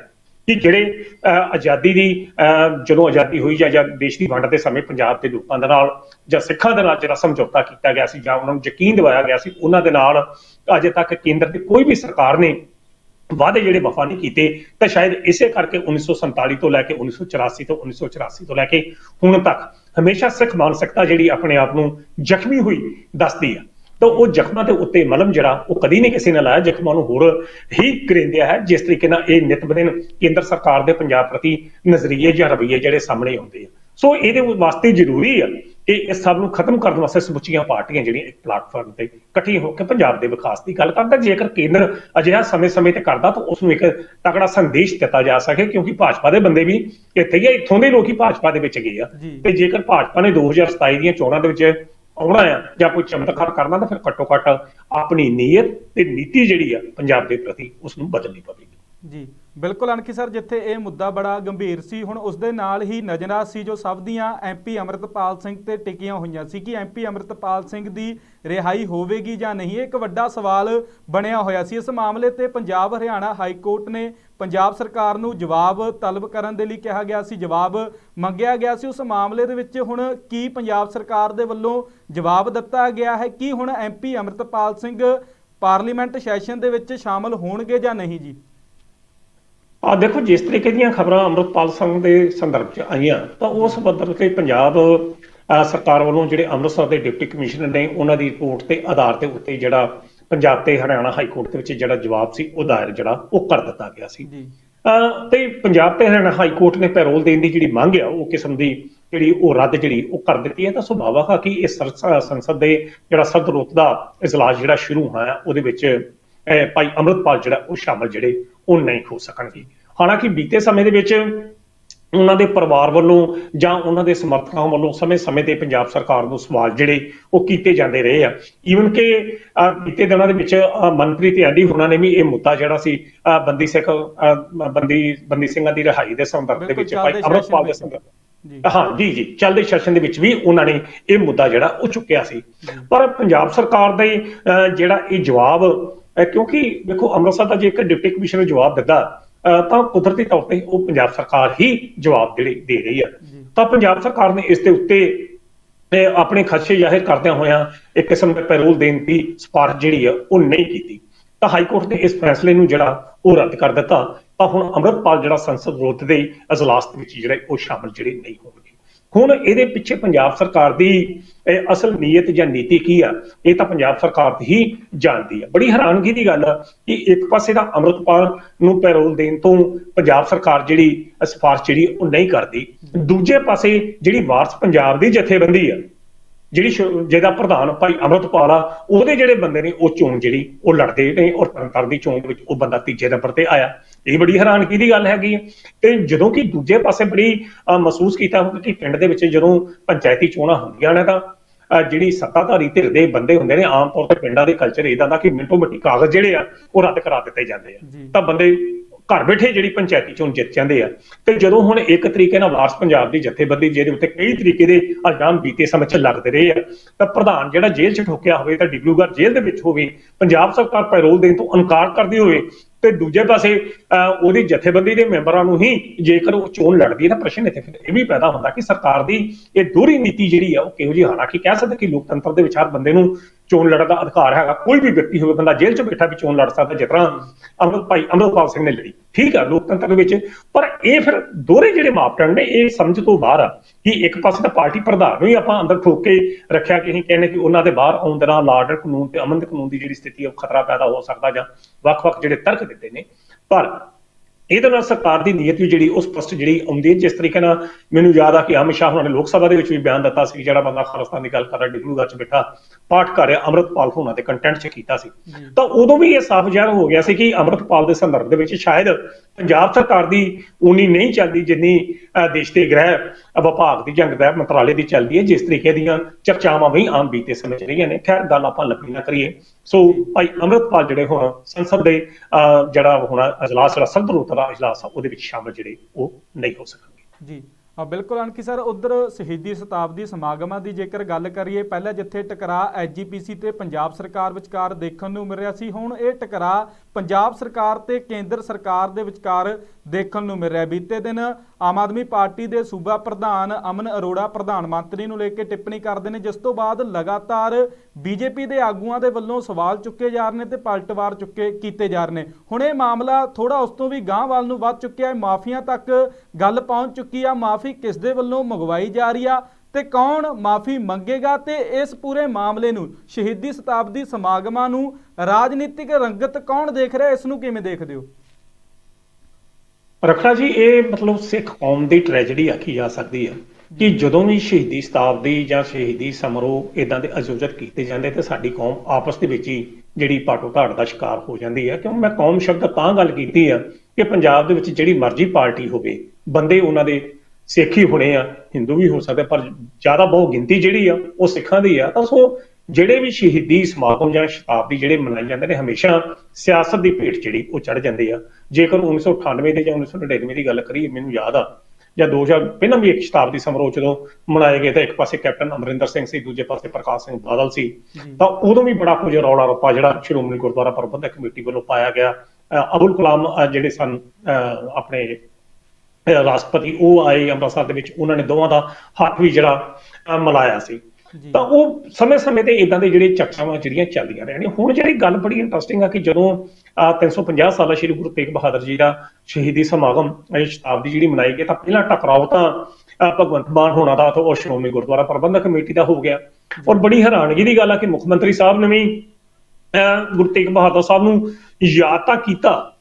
ਕਿ ਜਿਹੜੇ ਅਹ, ਆਜ਼ਾਦੀ ਦੀ ਅਹ, ਜਦੋਂ ਆਜ਼ਾਦੀ ਹੋਈ ਜਾਂ ਜਾਂ ਦੇਸ਼ ਦੀ ਵੰਡ ਦੇ ਸਮੇਂ ਪੰਜਾਬ ਦੇ ਲੋਕਾਂ ਦੇ ਨਾਲ ਜਾਂ ਸਿੱਖਾਂ ਦੇ ਨਾਲ ਜਿਹੜਾ ਸਮਝੌਤਾ ਕੀਤਾ ਗਿਆ ਸੀ ਜਾਂ ਉਹਨਾਂ ਨੂੰ ਯਕੀਨ ਦਿਵਾਇਆ ਗਿਆ ਸੀ ਉਹਨਾਂ ਦੇ ਨਾਲ ਅਜੇ ਤੱਕ ਕੇਂਦਰ ਦੀ ਕੋਈ ਵੀ ਸਰਕਾਰ ਨੇ ਵਾਅਦੇ ਜਿਹੜੇ ਵਫਾ ਨਹੀਂ ਕੀਤੇ ਤਾਂ ਸ਼ਾਇਦ ਇਸੇ ਕਰਕੇ 1947 ਤੋਂ ਲੈ ਕੇ 1984 ਤੋਂ 1984 ਤੋਂ ਲੈ ਕੇ ਹੁਣ ਤੱਕ ਹਮੇਸ਼ਾ ਸਿੱਖ ਮਾਨਸਿਕਤਾ ਜਿਹੜੀ ਆਪਣੇ ਆਪ ਨੂੰ ਜ਼ਖਮੀ ਹੋਈ ਦੱਸਦੀ ਆ। ਤਾਂ ਉਹ ਜ਼ਖਮਾਂ ਦੇ ਉੱਤੇ ਮਲਮ ਜਿਹੜਾ ਉਹ ਕਦੀ ਨਹੀਂ ਕਿਸੇ ਨੇ ਲਾਇਆ ਜ਼ਖਮਾਂ ਨੂੰ ਹੋਰ ਹੀ ਕਰਿੰਦਿਆ ਹੈ ਜਿਸ ਤਰੀਕੇ ਨਾਲ ਇਹ ਨਿਤ ਬਦਨ ਕੇਂਦਰ ਸਰਕਾਰ ਦੇ ਪੰਜਾਬ ਪ੍ਰਤੀ ਨਜ਼ਰੀਏ ਜਾਂ ਰਵੱਈਏ ਜਿਹੜੇ ਸਾਹਮਣੇ ਆਉਂਦੇ ਆ। ਸੋ ਇਹਦੇ ਵਾਸਤੇ ਜ਼ਰੂਰੀ ਆ ਕਿ ਇਸ ਸਭ ਨੂੰ ਖਤਮ ਕਰਨ ਵਾਸਤੇ ਸਮੁੱਚੀਆਂ ਪਾਰਟੀਆਂ ਜਿਹੜੀਆਂ ਇੱਕ ਪਲੇਟਫਾਰਮ ਤੇ ਇਕੱਠੀਆਂ ਹੋ ਕੇ ਪੰਜਾਬ ਦੇ ਵਿਕਾਸ ਦੀ ਗੱਲ ਕਰਦਾ। ਜੇਕਰ ਕੇਂਦਰ ਅਜਿਹਾ ਸਮੇਂ-ਸਮੇਂ ਤੇ ਕਰਦਾ ਤਾਂ ਉਸ ਨੂੰ ਇੱਕ ਤਕੜਾ ਸੰਦੇਸ਼ ਦਿੱਤਾ ਜਾ ਸਕੇ ਕਿਉਂਕਿ ਭਾਜਪਾ ਦੇ ਬੰਦੇ ਵੀ ਇੱਥੇ ਹੀ ਆ ਇੱਥੋਂ ਦੇ ਲੋਕ ਹੀ ਭਾਜਪਾ ਦੇ ਵਿੱਚ ਗਏ ਆ। ਤੇ ਜੇਕਰ ਭਾਜਪਾ ਨੇ 2027 ਦੀਆਂ ਚੋਣਾਂ ਦੇ ਵਿੱਚ ਆਉਣਾ ਆ, ਜਾਂ ਕੋਈ ਚਮਤਕਾਰ ਕਰਨਾ ਤਾਂ ਫਿਰ ਘੱਟੋ ਘੱਟ ਆਪਣੀ ਨੀਅਤ ਤੇ ਨੀਤੀ ਜਿਹੜੀ ਆ ਪੰਜਾਬ ਦੇ ਪ੍ਰਤੀ ਉਸ ਨੂੰ ਬਦਲਣੀ ਪਵੇਗੀ। ਜੀ, ਬਿਲਕੁਲ ਅਣਖੀ ਸਰ, ਜਿੱਥੇ ਇਹ ਮੁੱਦਾ ਬੜਾ ਗੰਭੀਰ ਸੀ, ਹੁਣ ਉਸ ਦੇ ਨਾਲ ਹੀ ਨਜ਼ਰਾਂ ਸੀ ਜੋ ਸਭ ਦੀਆਂ ਐਮਪੀ ਅਮਰਤਪਾਲ ਸਿੰਘ ਤੇ ਟਿਕੀਆਂ ਹੋਈਆਂ ਸੀ ਕਿ ਐਮਪੀ ਅਮਰਤਪਾਲ ਸਿੰਘ ਦੀ ਰਿਹਾਈ ਹੋਵੇਗੀ ਜਾਂ ਨਹੀਂ। ਇਹ ਇੱਕ ਵੱਡਾ ਸਵਾਲ ਬਣਿਆ ਹੋਇਆ ਸੀ। ਇਸ ਮਾਮਲੇ ਤੇ ਪੰਜਾਬ ਹਰਿਆਣਾ ਹਾਈ ਕੋਰਟ ਨੇ ਪੰਜਾਬ ਸਰਕਾਰ ਨੂੰ ਜਵਾਬ ਤਲਬ ਕਰਨ ਦੇ ਲਈ ਕਿਹਾ ਗਿਆ ਸੀ, ਜਵਾਬ ਮੰਗਿਆ ਗਿਆ ਸੀ। ਉਸ ਮਾਮਲੇ ਦੇ ਵਿੱਚ ਹੁਣ ਕੀ ਪੰਜਾਬ ਸਰਕਾਰ ਦੇ ਵੱਲੋਂ ਜਵਾਬ ਦਿੱਤਾ ਗਿਆ ਹੈ? ਕਿ ਹੁਣ MP Amritpal Singh parliament session ਦੇ ਵਿੱਚ ਸ਼ਾਮਲ ਹੋਣਗੇ ਜਾਂ ਨਹੀਂ ਜੀ? ਆ ਦੇਖੋ, ਜਿਸ ਤਰੀਕੇ ਦੀਆਂ ਖਬਰਾਂ ਅੰਮ੍ਰਿਤਪਾਲ ਸਿੰਘ ਦੇ ਸੰਦਰਭ 'ਚ ਆਈਆਂ, ਤਾਂ ਉਸ ਸੰਦਰਭ ਤੇ ਪੰਜਾਬ ਸਰਕਾਰ ਵੱਲੋਂ ਜਿਹੜੇ ਅੰਮ੍ਰਿਤਸਰ ਦੇ ਡਿਪਟੀ ਕਮਿਸ਼ਨਰ ਨੇ, ਉਹਨਾਂ ਦੀ ਰਿਪੋਰਟ ਤੇ ਆਧਾਰ ਦੇ ਉੱਤੇ ਜਿਹੜਾ ਪੰਜਾਬ ਤੇ ਹਰਿਆਣਾ ਹਾਈ ਕੋਰਟ ਦੇ ਵਿੱਚ ਜਿਹੜਾ ਜਵਾਬ ਸੀ ਉਹ ਦਾਇਰ ਜਿਹੜਾ ਉਹ ਕਰ ਦਿੱਤਾ ਗਿਆ ਸੀ। ਤੇ ਪੰਜਾਬ ਤੇ ਹਰਿਆਣਾ ਹਾਈ ਕੋਰਟ ਨੇ ਪੈਰੋਲ ਦੇਣ ਦੀ ਜਿਹੜੀ ਮੰਗ ਆ ਉਹ ਕਿਸਮ ਦੀ ਜਿਹੜੀ ਉਹ ਰੱਦ ਜਿਹੜੀ ਉਹ ਕਰ ਦਿੱਤੀ ਹੈ। ਤਾਂ ਸੁਭਾਵਕ ਆ ਕਿ ਇਹ ਸੰਸਦ ਦੇ ਜਿਹੜਾ ਸਦ ਰੁੱਤ ਦਾ ਇਜਲਾਸ ਜਿਹੜਾ ਸ਼ੁਰੂ ਹੋਇਆ ਉਹਦੇ ਵਿੱਚ ਭਾਈ ਅੰਮ੍ਰਿਤਪਾਲ ਜਿਹੜਾ ਉਹ ਸ਼ਾਮਲ ਜਿਹੜੇ ਉਹ ਨਹੀਂ ਹੋ ਸਕਣਗੇ। ਹਾਲਾਂਕਿ ਬੀਤੇ ਸਮੇਂ ਦੇ ਵਿੱਚ ਉਹਨਾਂ ਦੇ ਪਰਿਵਾਰ ਵੱਲੋਂ ਜਾਂ ਉਹਨਾਂ ਦੇ ਸਮਰਥਕਾਂ ਵੱਲੋਂ ਸਮੇਂ-ਸਮੇਂ ਤੇ ਪੰਜਾਬ ਸਰਕਾਰ ਨੂੰ ਸਵਾਲ ਜਿਹੜੇ ਉਹ ਕੀਤੇ ਜਾਂਦੇ ਰਹੇ ਆ। ਈਵਨ ਕਿ ਬੀਤੇ ਦਿਨਾਂ ਦੇ ਵਿੱਚ ਮਨਪ੍ਰੀਤ ਯਾਦੀ ਉਹਨਾਂ ਨੇ ਵੀ ਇਹ ਮੁੱਦਾ ਜਿਹੜਾ ਸੀ ਬੰਦੀ ਸਿੱਖ ਬੰਦੀ ਬੰਦੀ ਸਿੰਘਾਂ ਦੀ ਰਿਹਾਈ ਦੇ ਸੰਦਰਭ ਦੇ ਵਿੱਚ ਭਾਈ ਚੱਲਦੇ ਅੰਮ੍ਰਿਤਪਾਲ ਦੇ ਸੰਦਰਭ ਜੀ। ਹਾਂ ਜੀ ਜੀ ਚੱਲਦੇ ਸੈਸ਼ਨ ਦੇ ਵਿੱਚ ਵੀ ਉਹਨਾਂ ਨੇ ਇਹ ਮੁੱਦਾ ਜਿਹੜਾ ਉਹ ਚੁੱਕਿਆ ਸੀ। ਪਰ ਪੰਜਾਬ ਸਰਕਾਰ ਦਾ ਜਿਹੜਾ ਇਹ ਜਵਾਬ ਕਿਉਂਕਿ ਵੇਖੋ ਅੰਮ੍ਰਿਤਸਰ ਦਾ ਜੇਕਰ ਡਿਪਟੀ ਕਮਿਸ਼ਨਰ ਜਵਾਬ ਅਹ ਤਾਂ ਕੁਦਰਤੀ ਤੌਰ ਤੇ ਉਹ ਪੰਜਾਬ ਸਰਕਾਰ ਹੀ ਜਵਾਬ ਜਿਹੜੇ ਦੇ ਰਹੀ ਜੀ। ਤਾਂ ਪੰਜਾਬ ਸਰਕਾਰ ਨੇ ਇਸ ਦੇ ਉੱਤੇ ਆਪਣੇ ਖਦਸ਼ੇ ਜ਼ਾਹਿਰ ਕਰਦਿਆਂ ਹੋਇਆਂ ਇੱਕ ਕਿਸਮ ਦੇ ਪੈਰੋਲ ਦੇਣ ਦੀ ਸਿਫਾਰਿਸ਼ ਜਿਹੜੀ ਆ ਉਹ ਨਹੀਂ ਕੀਤੀ। ਤਾਂ ਹਾਈ ਕੋਰਟ ਨੇ ਇਸ ਫੈਸਲੇ ਨੂੰ ਜਿਹੜਾ ਉਹ ਰੱਦ ਕਰ ਦਿੱਤਾ। ਤਾਂ ਹੁਣ ਅੰਮ੍ਰਿਤਪਾਲ ਜਿਹੜਾ ਸੰਸਦ ਵਿਰੋਧ ਦੇ ਅਜਲਾਸ ਦੇ ਵਿੱਚ ਜਿਹੜੇ ਉਹ ਸ਼ਾਮਲ ਜਿਹੜੇ ਨਹੀਂ ਹੋਣਗੇ। ਹੁਣ ਇਹਦੇ ਪਿੱਛੇ ਪੰਜਾਬ ਸਰਕਾਰ ਦੀ ਅਸਲ ਨੀਅਤ ਜਾਂ ਨੀਤੀ ਕੀ ਆ? ਇਹ ਤਾਂ ਪੰਜਾਬ ਸਰਕਾਰ ਹੀ ਜਾਣਦੀ ਆ। ਬੜੀ ਹੈਰਾਨਗੀ ਦੀ ਗੱਲ ਆ ਕਿ ਇੱਕ ਪਾਸੇ ਦਾ ਅੰਮ੍ਰਿਤਪਾਲ ਨੂੰ ਪੈਰੋਲ ਦੇਣ ਤੋਂ ਪੰਜਾਬ ਸਰਕਾਰ ਜਿਹੜੀ ਅਹ, ਸਿਫਾਰਿਸ਼ ਜਿਹੜੀ ਉਹ ਨਹੀਂ ਕਰਦੀ। ਦੂਜੇ ਪਾਸੇ ਜਿਹੜੀ ਵਾਰਸ ਪੰਜਾਬ ਦੀ ਜਥੇਬੰਦੀ ਆ ਜਿਹੜੀ ਜਿਹਦਾ ਪ੍ਰਧਾਨ ਭਾਈ ਅੰਮ੍ਰਿਤਪਾਲ ਆ ਉਹਦੇ ਜਿਹੜੇ ਬੰਦੇ ਨੇ ਉਹ ਚੋਣ ਜਿਹੜੀ ਉਹ ਲੜਦੇ ਨੇ ਔਰ ਤਰਨਤਾਰਨ ਦੀ ਚੋਣ ਵਿੱਚ ਉਹ ਬੰਦਾ ਤੀਜੇ ਨੰਬਰ ਤੇ ਆਇਆ। ਇਹ ਬੜੀ ਹੈਰਾਨਗੀ ਦੀ ਗੱਲ ਹੈਗੀ ਤੇ ਜਦੋਂ ਕਿ ਦੂਜੇ ਪਾਸੇ ਬੜੀ ਮਹਿਸੂਸ ਕੀਤਾ ਹੋਊਗਾ ਕਿ ਪਿੰਡ ਦੇ ਵਿੱਚ ਜਦੋਂ ਪੰਚਾਇਤੀ ਚੋਣਾਂ ਹੁੰਦੀਆਂ ਨੇ ਤਾਂ ਜਿਹੜੀ ਸੱਤਾਧਾਰੀ ਧਿਰ ਦੇ ਬੰਦੇ ਹੁੰਦੇ ਨੇ ਆਮ ਤੌਰ ਤੇ ਪਿੰਡਾਂ ਦੇ ਕਲਚਰ ਇਦਾਂ ਦਾ ਕਿ ਮਿੰਟੋ ਮਿੰਟੀ ਕਾਗਜ਼ ਜਿਹੜੇ ਆ ਉਹ ਰੱਦ ਕਰਾ ਦਿੱਤੇ ਜਾਂਦੇ ਆ। ਤਾਂ ਬੰਦੇ ਘਰ ਬੈਠੇ ਜਿਹੜੀ ਪੰਚਾਇਤੀ ਚੋਣ ਜਿੱਤ ਜਾਂਦੇ ਆ। ਤੇ ਜਦੋਂ ਹੁਣ ਇੱਕ ਤਰੀਕੇ ਨਾਲ ਵਾਰਸ ਪੰਜਾਬ ਦੀ ਜਥੇਬੰਦੀ ਜਿਹਦੇ ਉੱਤੇ ਕਈ ਤਰੀਕੇ ਦੇ ਇਲਜ਼ਾਮ ਬੀਤੇ ਸਮੇਂ 'ਚ ਲੱਗਦੇ ਰਹੇ ਆ ਤਾਂ ਪ੍ਰਧਾਨ ਜਿਹੜਾ ਜੇਲ੍ਹ 'ਚ ਠੋਕਿਆ ਹੋਵੇ ਤਾਂ ਡਿਬਲੂਗੜ੍ਹ ਜੇਲ੍ਹ ਦੇ ਵਿੱਚ ਹੋਵੇ ਪੰਜਾਬ ਸਰਕਾਰ ਪੈਰੋਲ ਦੇਣ ਤੋਂ ਇਨਕਾਰ ਕਰਦੀ ਹੋਵੇ ਤੇ ਦੂਜੇ ਪਾਸੇ ਅਹ, ਉਹਦੀ ਜਥੇਬੰਦੀ ਦੇ ਮੈਂਬਰਾਂ ਨੂੰ ਹੀ ਜੇਕਰ ਉਹ ਚੋਣ ਲੜਦੀ ਹੈ ਤਾਂ ਪ੍ਰਸ਼ਨ ਇੱਥੇ ਫਿਰ ਇਹ ਵੀ ਪੈਦਾ ਹੁੰਦਾ ਕਿ ਸਰਕਾਰ ਦੀ ਇਹ ਦੋਹਰੀ ਨੀਤੀ ਜਿਹੜੀ ਆ ਉਹ ਕਿਹੋ ਜਿਹੀ ਹਾਲਾਂਕਿ ਕਹਿ ਸਕਦੇ ਕਿ ਲੋਕਤੰਤਰ ਦੇ ਵਿਚਾਰ ਬੰਦੇ ਨੂੰ ਚੋਣ ਲੜਨ ਦਾ ਅਧਿਕਾਰ ਹੈਗਾ, ਕੋਈ ਵੀ ਵਿਅਕਤੀ ਹੋਵੇ, ਬੰਦਾ ਜੇਲ੍ਹ 'ਚ ਬੈਠਾ ਵੀ ਚੋਣ ਲੜ ਸਕਦਾ ਜਿਸ ਤਰ੍ਹਾਂ ਅਮਰਤ ਭਾਈ ਅਮਰਤਪਾਲ ਸਿੰਘ ਨੇ ਲੜੀ। ਠੀਕ ਆ, ਲੋਕਤੰਤਰ ਦੇ ਵਿੱਚ। ਪਰ ਇਹ ਫਿਰ ਦੋਹਰੇ ਜਿਹੜੇ ਮਾਪਦੰਡ ਨੇ, ਇਹ ਸਮਝ ਤੋਂ ਬਾਹਰ ਆ ਕਿ ਇੱਕ ਪਾਸੇ ਤਾਂ ਪਾਰਟੀ ਪ੍ਰਧਾਨ ਨੂੰ ਹੀ ਆਪਾਂ ਅੰਦਰ ਠੋਕ ਕੇ ਰੱਖਿਆ ਕਿ ਅਸੀਂ ਕਹਿੰਦੇ ਕਿ ਉਹਨਾਂ ਦੇ ਬਾਹਰ ਆਉਣ ਦੇ ਨਾਲ ਲਾਡਰ ਕਾਨੂੰਨ ਤੇ ਅਮਨ ਦੇ ਕਾਨੂੰਨ ਦੀ ਜਿਹੜੀ ਸਥਿਤੀ ਹੈ ਉਹ ਖਤਰਾ ਪੈਦਾ ਹੋ ਸਕਦਾ ਜਾਂ ਵੱਖ-ਵੱਖ ਜਿਹੜੇ ਤਰਕ ਦਿੱਤੇ ਨੇ। ਪਰ ਇਹਦੇ ਨਾਲ ਸਰਕਾਰ ਦੀ ਨੀਅਤ ਵੀ ਜਿਹੜੀ ਉਹ ਸਪਸ਼ਟ ਜਿਹੜੀ ਆਉਂਦੀ ਹੈ ਜਿਸ ਤਰੀਕੇ ਨਾਲ ਮੈਨੂੰ ਯਾਦ ਆ ਕਿ ਅਮਿਤ ਸ਼ਾਹ ਉਹਨਾਂ ਨੇ ਲੋਕ ਸਭਾ ਦੇ ਵਿੱਚ ਵੀ ਬਿਆਨ ਦਿੱਤਾ ਸੀ ਕਿ ਜਿਹੜਾ ਬੰਦਾ ਖਾਲਿਸਤਾਨ ਦੀ ਗੱਲ ਕਰ ਰਿਹਾ ਡਿਗਲੂਗੜ੍ਹ ਚ ਬੈਠਾ ਪਾਠ ਕਰ ਰਿਹਾ ਅੰਮ੍ਰਿਤਪਾਲ ਹੋਣਾ ਦੇ ਕੰਟੈਂਟ ਚ ਕੀਤਾ ਸੀ। ਤਾਂ ਉਦੋਂ ਵੀ ਇਹ ਸਾਫ਼ ਜ਼ਾਹਰ ਹੋ ਗਿਆ ਸੀ ਕਿ ਅੰਮ੍ਰਿਤਪਾਲ ਦੇ ਸੰਦਰਭ ਦੇ ਵਿੱਚ ਸ਼ਾਇਦ ਪੰਜਾਬ ਸਰਕਾਰ ਦੀ ਉਨੀ ਨਹੀਂ ਚੱਲਦੀ ਜਿੰਨੀ ਦੇਸ਼ ਦੇ ਗ੍ਰਹਿ ਵਿਭਾਗ ਦੀ ਜੰਗ ਗ੍ਰਹਿ ਮੰਤਰਾਲੇ ਦੀ ਚੱਲਦੀ ਹੈ, ਜਿਸ ਤਰੀਕੇ ਦੀਆਂ ਚਰਚਾਵਾਂ ਵੀ ਆਮ ਬੀਤੇ ਸਮੇਂ ਰਹੀਆਂ ਨੇ। ਖੈਰ, ਗੱਲ ਆਪਾਂ ਲੰਬੀ ਨਾ ਕਰੀਏ। ਸੋ, ਭਾਈ ਅੰਮ੍ਰਿਤਪਾਲ ਜਿਹੜੇ ਹੁਣ ਸੰਸਦ ਦੇ ਜਿਹੜਾ ਹੁਣ ਅਜਲਾਸ ਜਿਹੜਾ ਸਰਬਰੋਤ ਦਾ ਅਜਲਾਸ ਉਹਦੇ ਵਿੱਚ ਸ਼ਾਮਲ ਜਿਹੜੇ, ਉਹ ਨਹੀਂ ਹੋ ਸਕਣਗੇ। ਜੀ। ਬਿਲਕੁਲ ਅਨਕੀ ਸਰ, ਉਧਰ ਸ਼ਹੀਦੀ ਸ਼ਤਾਬਦੀ ਸਮਾਗਮਾਂ ਦੀ ਜੇਕਰ ਗੱਲ ਕਰੀਏ, ਪਹਿਲਾਂ ਜਿੱਥੇ ਟਕਰਾਅ ਐਜੀਪੀਸੀ ਤੇ ਪੰਜਾਬ ਸਰਕਾਰ ਵਿਚਕਾਰ ਦੇਖਣ ਨੂੰ ਮਿਲ ਰਿਹਾ ਸੀ, ਹੁਣ ਇਹ ਟਕਰਾਅ ਪੰਜਾਬ ਸਰਕਾਰ ਤੇ ਕੇਂਦਰ ਸਰਕਾਰ ਦੇ ਵਿਚਕਾਰ ਦੇਖਣ ਨੂੰ ਮਿਲ ਰਿਹਾ ਬੀਤੇ ਦਿਨ ਆਮ ਆਦਮੀ ਪਾਰਟੀ ਦੇ ਸੂਬਾ ਪ੍ਰਧਾਨ ਅਮਨ ਅਰੋੜਾ ਪ੍ਰਧਾਨ ਮੰਤਰੀ ਨੂੰ ਲੈ ਕੇ ਟਿੱਪਣੀ ਕਰਦੇ ਨੇ, ਜਿਸ ਤੋਂ ਬਾਅਦ ਲਗਾਤਾਰ ਬੀਜੇਪੀ ਦੇ ਆਗੂਆਂ ਦੇ ਵੱਲੋਂ ਸਵਾਲ ਚੁੱਕੇ ਜਾ ਰਹੇ ਨੇ ਤੇ ਪਲਟਵਾਰ ਚੁੱਕੇ, ਕੀਤੇ ਜਾ ਰਹੇ ਨੇ। ਹੁਣ ਇਹ ਮਾਮਲਾ ਥੋੜਾ ਉਸ ਤੋਂ ਵੀ ਗਾਂਹ ਵੱਲ ਨੂੰ ਵੱਧ ਚੁੱਕਿਆ ਹੈ। ਮਾਫੀਆਂ ਤੱਕ ਗੱਲ ਪਹੁੰਚ ਚੁੱਕੀ ਆ। ਮਾਫੀ ਕਿਸ ਦੇ ਵੱਲੋਂ ਮੰਗਵਾਈ ਜਾ ਰਹੀ ਆ? ਤੇ ਕੌਣ ਮਾਫੀ ਮੰਗੇਗਾ ਤੇ ਇਸ ਪੂਰੇ ਮਾਮਲੇ ਨੂੰ, ਸ਼ਹੀਦੀ ਸ਼ਤਾਬਦੀ ਸਮਾਗਮਾਂ ਨੂੰ, ਰਾਜਨੀਤਿਕ ਰੰਗਤ ਕੌਣ ਦੇਖ ਰਿਹਾ, ਇਸ ਨੂੰ ਕਿਵੇਂ ਦੇਖਦੇ ਹੋ? ਰਖੜਾ ਜੀ, ਇਹ ਮਤਲਬ ਸਿੱਖ ਕੌਮ ਦੀ ਟ੍ਰੈਜੇਡੀ ਆਖੀ ਜਾ ਸਕਦੀ ਹੈ ਕਿ ਜਦੋਂ ਵੀ ਸ਼ਹੀਦੀ ਸ਼ਤਾਬਦੀ ਜਾਂ ਸ਼ਹੀਦੀ ਸਮਾਰੋਹ ਇਦਾਂ ਦੇ ਆਯੋਜਿਤ ਕੀਤੇ ਜਾਂਦੇ ਤੇ ਸਾਡੀ ਕੌਮ ਆਪਸ ਦੇ ਵਿੱਚ ਹੀ ਜਿਹੜੀ ਪਾਟੋ ਘਾਟ ਦਾ ਸ਼ਿਕਾਰ ਹੋ ਜਾਂਦੀ ਹੈ। ਕਿਉਂ? ਮੈਂ ਕੌਮ ਸ਼ਬਦ ਤਾਂ ਗੱਲ ਕੀਤੀ ਆ ਕਿ ਪੰਜਾਬ ਦੇ ਵਿੱਚ ਜਿਹੜੀ ਮਰਜ਼ੀ ਪਾਰਟੀ ਹੋਵੇ, ਬੰਦੇ ਉਹਨਾਂ ਦੇ ਸਿੱਖ ਹੀ ਹੋਣੇ ਆ ਹਿੰਦੂ ਵੀ ਹੋ ਸਕਦੇ ਪਰ ਜ਼ਿਆਦਾ ਬਹੁ ਗਿਣਤੀ ਜਿਹੜੀ ਆ ਉਹ ਸਿੱਖਾਂ ਦੀ ਆ। ਤਾਂ ਸੋ ਜਿਹੜੇ ਵੀ ਸ਼ਹੀਦੀ ਸਮਾਗਮ ਜਾਂ ਸ਼ਤਾਬਦੀ ਜਿਹੜੇ ਮਨਾਏ ਜਾਂਦੇ ਨੇ ਹਮੇਸ਼ਾ ਸਿਆਸਤ ਦੀ ਭੇਟ ਜਿਹੜੀ ਉਹ ਚੜ ਜਾਂਦੇ ਆ। ਜੇਕਰ 1998 ਦੇ ਜਾਂ 1999 ਦੀ ਗੱਲ ਕਰੀਏ ਮੈਨੂੰ ਯਾਦ ਆ ਜਾਂ 2000 ਪਹਿਲਾਂ ਵੀ ਇੱਕ ਸ਼ਤਾਬਦੀ ਸਮਾਰੋਹ ਜਦੋਂ ਮਨਾਏ ਗਏ ਤਾਂ ਇੱਕ ਪਾਸੇ ਕੈਪਟਨ ਅਮਰਿੰਦਰ ਸਿੰਘ ਸੀ ਦੂਜੇ ਪਾਸੇ ਪ੍ਰਕਾਸ਼ ਸਿੰਘ ਬਾਦਲ ਸੀ। ਤਾਂ ਉਦੋਂ ਵੀ ਬੜਾ ਕੁਝ ਰੌਲਾ ਰੱਪਾ ਜਿਹੜਾ ਸ਼੍ਰੋਮਣੀ ਗੁਰਦੁਆਰਾ ਪ੍ਰਬੰਧਕ ਕਮੇਟੀ ਵੱਲੋਂ ਪਾਇਆ ਗਿਆ। ਅਬੁਲ ਕਲਾਮ ਜਿਹੜੇ ਸਨ ਆਪਣੇ ਰਾਸ਼ਟਰਪਤੀ ਉਹ ਆਏ ਅੰਮ੍ਰਿਤਸਰ ਦੇ ਵਿੱਚ ਉਹਨਾਂ ਨੇ ਦੋਵਾਂ ਦਾ ਹੱਥ ਵੀ ਜਿਹੜਾ ਮਿਲਾਇਆ ਸੀ। ਤਾਂ ਉਹ ਸਮੇਂ-ਸਮੇਂ ਤੇ ਇਦਾਂ ਦੇ ਜਿਹੜੇ ਚਰਚਾਵਾਂ ਜਿਹੜੀਆਂ ਚੱਲਦੀਆਂ ਰਹਿਣੀਆਂ ਹੁਣ ਜਿਹੜੀ ਗੱਲ ਬੜੀ ਇੰਟਰਸਟਿੰਗ ਆ ਕਿ ਜਦੋਂ ਅਹ 350 ਸਾਲਾ ਸ਼੍ਰੀ ਗੁਰੂ ਤੇਗ ਬਹਾਦਰ ਜੀ ਦਾ ਸ਼ਹੀਦੀ ਸਮਾਗਮ ਇਹ ਸ਼ਤਾਬਦੀ ਜਿਹੜੀ ਮਨਾਈ ਗਈ ਤਾਂ ਪਹਿਲਾ ਟਕਰਾਓ ਤਾਂ ਭਗਵੰਤ ਮਾਨ ਹੋਣਾ ਦਾ ਤੇ ਉਹ ਸ਼੍ਰੋਮਣੀ ਗੁਰਦੁਆਰਾ ਪ੍ਰਬੰਧਕ ਕਮੇਟੀ ਦਾ ਹੋ ਗਿਆ। ਔਰ ਬੜੀ ਹੈਰਾਨਗੀ ਦੀ ਗੱਲ ਆ ਕਿ ਮੁੱਖ ਮੰਤਰੀ ਸਾਹਿਬ ਨੇ ਵੀ ਗੁਰੂ ਤੇਗ ਬਹਾਦਰ ਸਾਹਿਬ ਨੂੰ ਯਾਦ ਤਾਂ ਕੀਤਾ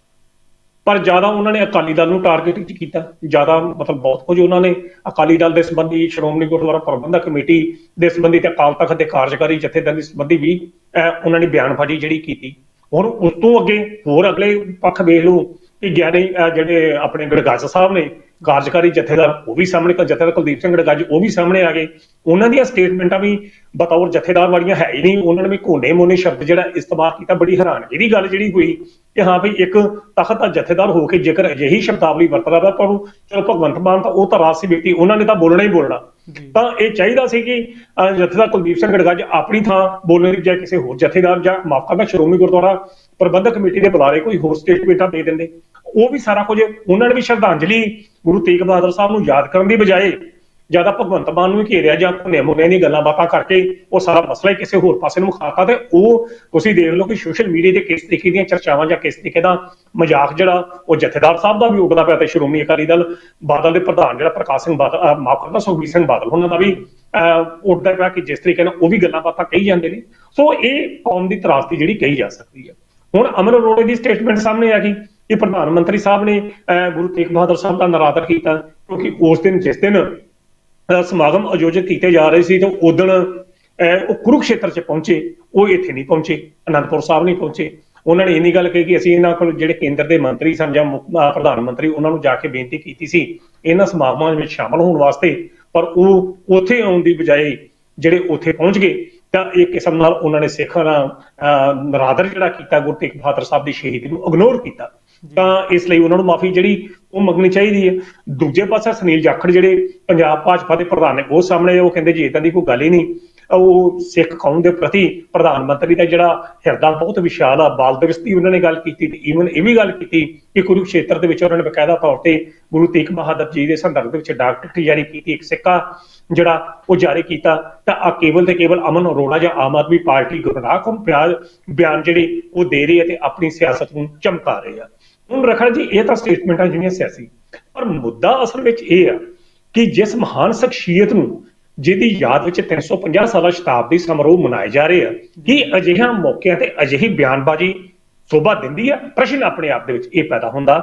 ਪਰ ਜ਼ਿਆਦਾ ਉਹਨਾਂ ਨੇ ਅਕਾਲੀ ਦਲ ਨੂੰ ਟਾਰਗੇਟ ਕੀਤਾ। ਜ਼ਿਆਦਾ ਮਤਲਬ ਬਹੁਤ ਕੁਝ ਉਹਨਾਂ ਨੇ ਅਕਾਲੀ ਦਲ ਦੇ ਸੰਬੰਧੀ ਸ਼੍ਰੋਮਣੀ ਗੁਰਦੁਆਰਾ ਪ੍ਰਬੰਧਕ ਕਮੇਟੀ ਦੇ ਸੰਬੰਧੀ ਤੇ ਅਕਾਲ ਤਖਤ ਦੇ ਕਾਰਜਕਾਰੀ ਜਥੇਦਾਰ ਸੰਬੰਧੀ ਵੀ ਅਹ, ਉਹਨਾਂ ਨੇ ਬਿਆਨਬਾਜ਼ੀ ਜਿਹੜੀ ਕੀਤੀ। ਹੁਣ ਉਸ ਤੋਂ ਅੱਗੇ ਹੋਰ ਅਗਲੇ ਪੱਖ ਵੇਖ ਲਓ ਕਿ ਗਿਆਨੀ ਜਿਹੜੇ ਆਪਣੇ ਗੜਗਾਜ ਸਾਹਿਬ ਨੇ ਕਾਰਜਕਾਰੀ ਜਥੇਦਾਰ ਉਹ ਵੀ ਸਾਹਮਣੇ ਜਥੇਦਾਰ ਕੁਲਦੀਪ ਸਿੰਘ ਗੜਗਾਜ ਉਹ ਵੀ ਸਾਹਮਣੇ ਆ ਗਏ। ਉਹਨਾਂ ਦੀਆਂ ਸਟੇਟਮੈਂਟਾਂ ਵੀ ਬਤੌਰ ਜਥੇਦਾਰ ਵਾਲੀਆਂ ਹੈ ਹੀ ਨਹੀਂ। ਉਹਨਾਂ ਨੇ ਵੀ ਕੋਨੇ ਮੋਨੇ ਸ਼ਬਦ ਜਿਹੜਾ ਇਸਤੇਮਾਲ ਕੀਤਾ ਬੜੀ ਹੈਰਾਨਗੀ ਦੀ ਗੱਲ ਜਿਹੜੀ ਹੋਈ ਕਿ ਹਾਂ ਵੀ ਇੱਕ ਤਖਤ ਦਾ ਜਥੇਦਾਰ ਹੋ ਕੇ ਜੇਕਰ ਅਜਿਹੀ ਸ਼ਬਦਾਵਲੀ ਵਰਤਦਾ ਵਾ ਪਰ ਉਹ- ਚਲੋ ਭਗਵੰਤ ਮਾਨ ਤਾਂ ਉਹ ਤਾਂ ਰਾਜਸੀ ਵਿਅਕਤੀ ਉਹਨਾਂ ਨੇ ਤਾਂ ਬੋਲਣਾ ਹੀ ਬੋਲਣਾ। ਤਾਂ ਇਹ ਚਾਹੀਦਾ ਸੀ ਕਿ ਜਥੇਦਾਰ ਕੁਲਦੀਪ ਸਿੰਘ ਗੜਗੱਜ ਆਪਣੀ ਥਾਂ ਬੋਲਣ ਦੀ ਬਜਾਏ ਕਿਸੇ ਹੋਰ ਜਥੇਦਾਰ ਜਾਂ ਮਾਫ ਕਰਨਾ ਸ਼੍ਰੋਮਣੀ ਗੁਰਦੁਆਰਾ ਪ੍ਰਬੰਧਕ ਕਮੇਟੀ ਦੇ ਬੁਲਾਰੇ ਕੋਈ ਹੋਰ ਸਟੇਟਮੈਂਟਾਂ ਦੇ ਦਿੰਦੇ। ਉਹ ਵੀ ਸਾਰਾ ਕੁਝ ਉਹਨਾਂ ਨੇ ਵੀ ਸ਼ਰਧਾਂਜਲੀ ਗੁਰੂ ਤੇਗ ਬਹਾਦਰ ਸਾਹਿਬ ਨੂੰ ਯਾਦ ਕਰਨ ਦੀ ਬਜਾਏ ਜ਼ਿਆਦਾ ਭਗਵੰਤ ਮਾਨ ਨੂੰ ਹੀ ਘੇਰਿਆ ਜਾਂ ਭੁਨੇ ਮੁਨੇ ਦੀ ਗੱਲਾਂ ਬਾਤਾਂ ਕਰਕੇ ਉਹ ਸਾਰਾ ਮਸਲਾ ਕਿਸੇ ਹੋਰ ਪਾਸੇ ਨੂੰ ਖਾਤਾ ਤੇ ਉਹ ਤੁਸੀਂ ਦੇਖ ਲਓ ਕਿ ਸੋਸ਼ਲ ਮੀਡੀਆ ਤੇ ਕਿਸ ਤਰੀਕੇ ਦੀਆਂ ਚਰਚਾਵਾਂ ਜਾਂ ਕਿਸ ਤਰੀਕੇ ਦਾ ਮਜ਼ਾਕ ਜਿਹੜਾ ਉਹ ਜਥੇਦਾਰ ਸਾਹਿਬ ਦਾ ਵੀ ਉੱਡਦਾ ਪਿਆ ਤੇ ਸ਼੍ਰੋਮਣੀ ਅਕਾਲੀ ਦਲ ਬਾਦਲ ਦੇ ਪ੍ਰਧਾਨ ਜਿਹੜਾ ਪ੍ਰਕਾਸ਼ ਸਿੰਘ ਬਾਦਲ ਮਾਫ਼ ਕਰਨਾ ਸੁਖਬੀਰ ਸਿੰਘ ਬਾਦਲ ਉਹਨਾਂ ਦਾ ਵੀ ਅਹ, ਉੱਡਦਾ ਪਿਆ ਕਿ ਜਿਸ ਤਰੀਕੇ ਨਾਲ ਉਹ ਵੀ ਗੱਲਾਂ ਬਾਤਾਂ ਕਹੀ ਜਾਂਦੇ ਨੇ। ਸੋ ਇਹ ਕੌਮ ਦੀ ਤਰਾਸਦੀ ਜਿਹੜੀ ਕਹੀ ਜਾ ਸਕਦੀ ਹੈ। ਹੁਣ ਅਮਰ ਅਰੋੜੇ ਦੀ ਸਟੇਟਮੈਂਟ ਸਾਹਮਣੇ ਆ ਗਈ ਕਿ ਪ੍ਰਧਾਨ ਮੰਤਰੀ ਸਾਹਿਬ ਨੇ ਗੁਰੂ ਤੇਗ ਬਹਾਦਰ ਸਾਹਿਬ ਦਾ ਨਰਾਦਰ ਕੀਤਾ ਕਿਉਂਕਿ ਉਸ ਦਿਨ ਜਿਸ ਦਿਨ ਸਮਾਗਮ ਆਯੋਜਿਤ ਕੀਤੇ ਜਾ ਰਹੇ ਸੀ ਤੇ ਉਦਣ ਉਹ ਕੁਰੂਕਸ਼ੇਤਰ ਚ ਪਹੁੰਚੇ, ਉਹ ਇੱਥੇ ਨਹੀਂ ਪਹੁੰਚੇ, ਅਨੰਦਪੁਰ ਸਾਹਿਬ ਨਹੀਂ ਪਹੁੰਚੇ। ਉਹਨਾਂ ਨੇ ਇੰਨੀ ਗੱਲ ਕਹੀ ਕਿ ਅਸੀਂ ਇਹਨਾਂ ਕੋਲ ਜਿਹੜੇ ਕੇਂਦਰ ਦੇ ਮੰਤਰੀ ਸਨ ਜਾਂ ਮੁੱਖ- ਪ੍ਰਧਾਨ ਮੰਤਰੀ ਉਹਨਾਂ ਨੂੰ ਜਾ ਕੇ ਬੇਨਤੀ ਕੀਤੀ ਸੀ, ਇਹਨਾਂ ਸਮਾਗਮਾਂ ਵਿੱਚ ਸ਼ਾਮਲ ਹੋਣ ਵਾਸਤੇ, ਪਰ ਉਹ ਉੱਥੇ ਆਉਣ ਦੀ ਬਜਾਏ ਜਿਹੜੇ ਉੱਥੇ ਪਹੁੰਚ ਗਏ ਤਾਂ ਇੱਕ ਕਿਸਮ ਨਾਲ ਉਹਨਾਂ ਨੇ ਸਿੱਖਾਂ ਦਾ ਨਰਾਦਰ ਜਿਹੜਾ ਕੀਤਾ ਗੁਰੂ ਤੇਗ ਬਹਾਦਰ ਸਾਹਿਬ ਦੀ ਸ਼ਹੀਦੀ ਨੂੰ ਇਗਨੋਰ ਕੀਤਾ। ਤਾਂ ਇਸ ਲਈ ਉਹਨਾਂ ਨੂੰ ਮਾਫੀ ਜਿਹੜੀ ਉਹ ਮੰਗਣੀ ਚਾਹੀਦੀ ਹੈ। ਦੂਜੇ ਪਾਸੇ ਸੁਨੀਲ ਜਾਖੜ ਜਿਹੜੇ ਪੰਜਾਬ ਭਾਜਪਾ ਦੇ ਪ੍ਰਧਾਨ ਨੇ ਉਹ ਸਾਹਮਣੇ ਉਹ ਕਹਿੰਦੇ ਜੀ ਇਦਾਂ ਦੀ ਕੋਈ ਗੱਲ ਹੀ ਨਹੀਂ। ਉਹ ਸਿੱਖ ਕੌਮ ਦੇ ਪ੍ਰਤੀ ਪ੍ਰਧਾਨ ਮੰਤਰੀ ਦਾ ਜਿਹੜਾ ਹਿਰਦਾ ਬਹੁਤ ਵਿਸ਼ਾਲ ਆ। ਬਾਲ ਉਹਨਾਂ ਨੇ ਗੱਲ ਕੀਤੀ ਤੇ ਈਵਨ ਇਹ ਵੀ ਗੱਲ ਕੀਤੀ ਕਿ ਕੁਰੂਕਸ਼ੇਤਰ ਦੇ ਵਿੱਚ ਉਹਨਾਂ ਨੇ ਬਕਾਇਦਾ ਤੌਰ ਤੇ ਗੁਰੂ ਤੇਗ ਬਹਾਦਰ ਜੀ ਦੇ ਸੰਦਰਭ ਦੇ ਵਿੱਚ ਡਾਕ ਟਿਕਟ ਜਾਰੀ ਕੀਤੀ, ਇੱਕ ਸਿੱਕਾ ਜਿਹੜਾ ਉਹ ਜਾਰੀ ਕੀਤਾ। ਤਾਂ ਆ ਕੇਵਲ ਤੇ ਕੇਵਲ ਅਮਨ ਅਰੋੜਾ ਜਾਂ ਆਮ ਆਦਮੀ ਪਾਰਟੀ ਗੁਰਨਾਹ ਕੋਲ ਬਿਆਨ ਜਿਹੜੇ ਉਹ ਦੇ ਰਹੀ ਹੈ ਤੇ ਆਪਣੀ ਸਿਆਸਤ ਨੂੰ ਚਮਕਾ ਰਹੇ ਆ। ਹੁਣ ਰਖੜ ਜੀ, ਇਹ ਤਾਂ ਸਟੇਟਮੈਂਟਾਂ ਜਿਹੜੀਆਂ ਸਿਆਸੀ। ਪਰ ਮੁੱਦਾ ਅਸਲ ਵਿੱਚ ਇਹ ਆ ਕਿ ਜਿਸ ਮਹਾਨ ਸ਼ਖਸੀਅਤ ਨੂੰ ਜਿਹਦੀ ਯਾਦ ਵਿੱਚ 350 ਸਾਲਾ ਸ਼ਤਾਬਦੀ ਸਮਾਰੋਹ ਮਨਾਏ ਜਾ ਰਹੇ ਆ ਕਿ ਅਜਿਹਿਆਂ ਮੌਕਿਆਂ ਤੇ ਅਜਿਹੀ ਬਿਆਨਬਾਜ਼ੀ ਸੋਭਾ ਦਿੰਦੀ ਆ ਪ੍ਰਸ਼ਨ ਆਪਣੇ ਆਪ ਦੇ ਵਿੱਚ ਇਹ ਪੈਦਾ ਹੁੰਦਾ।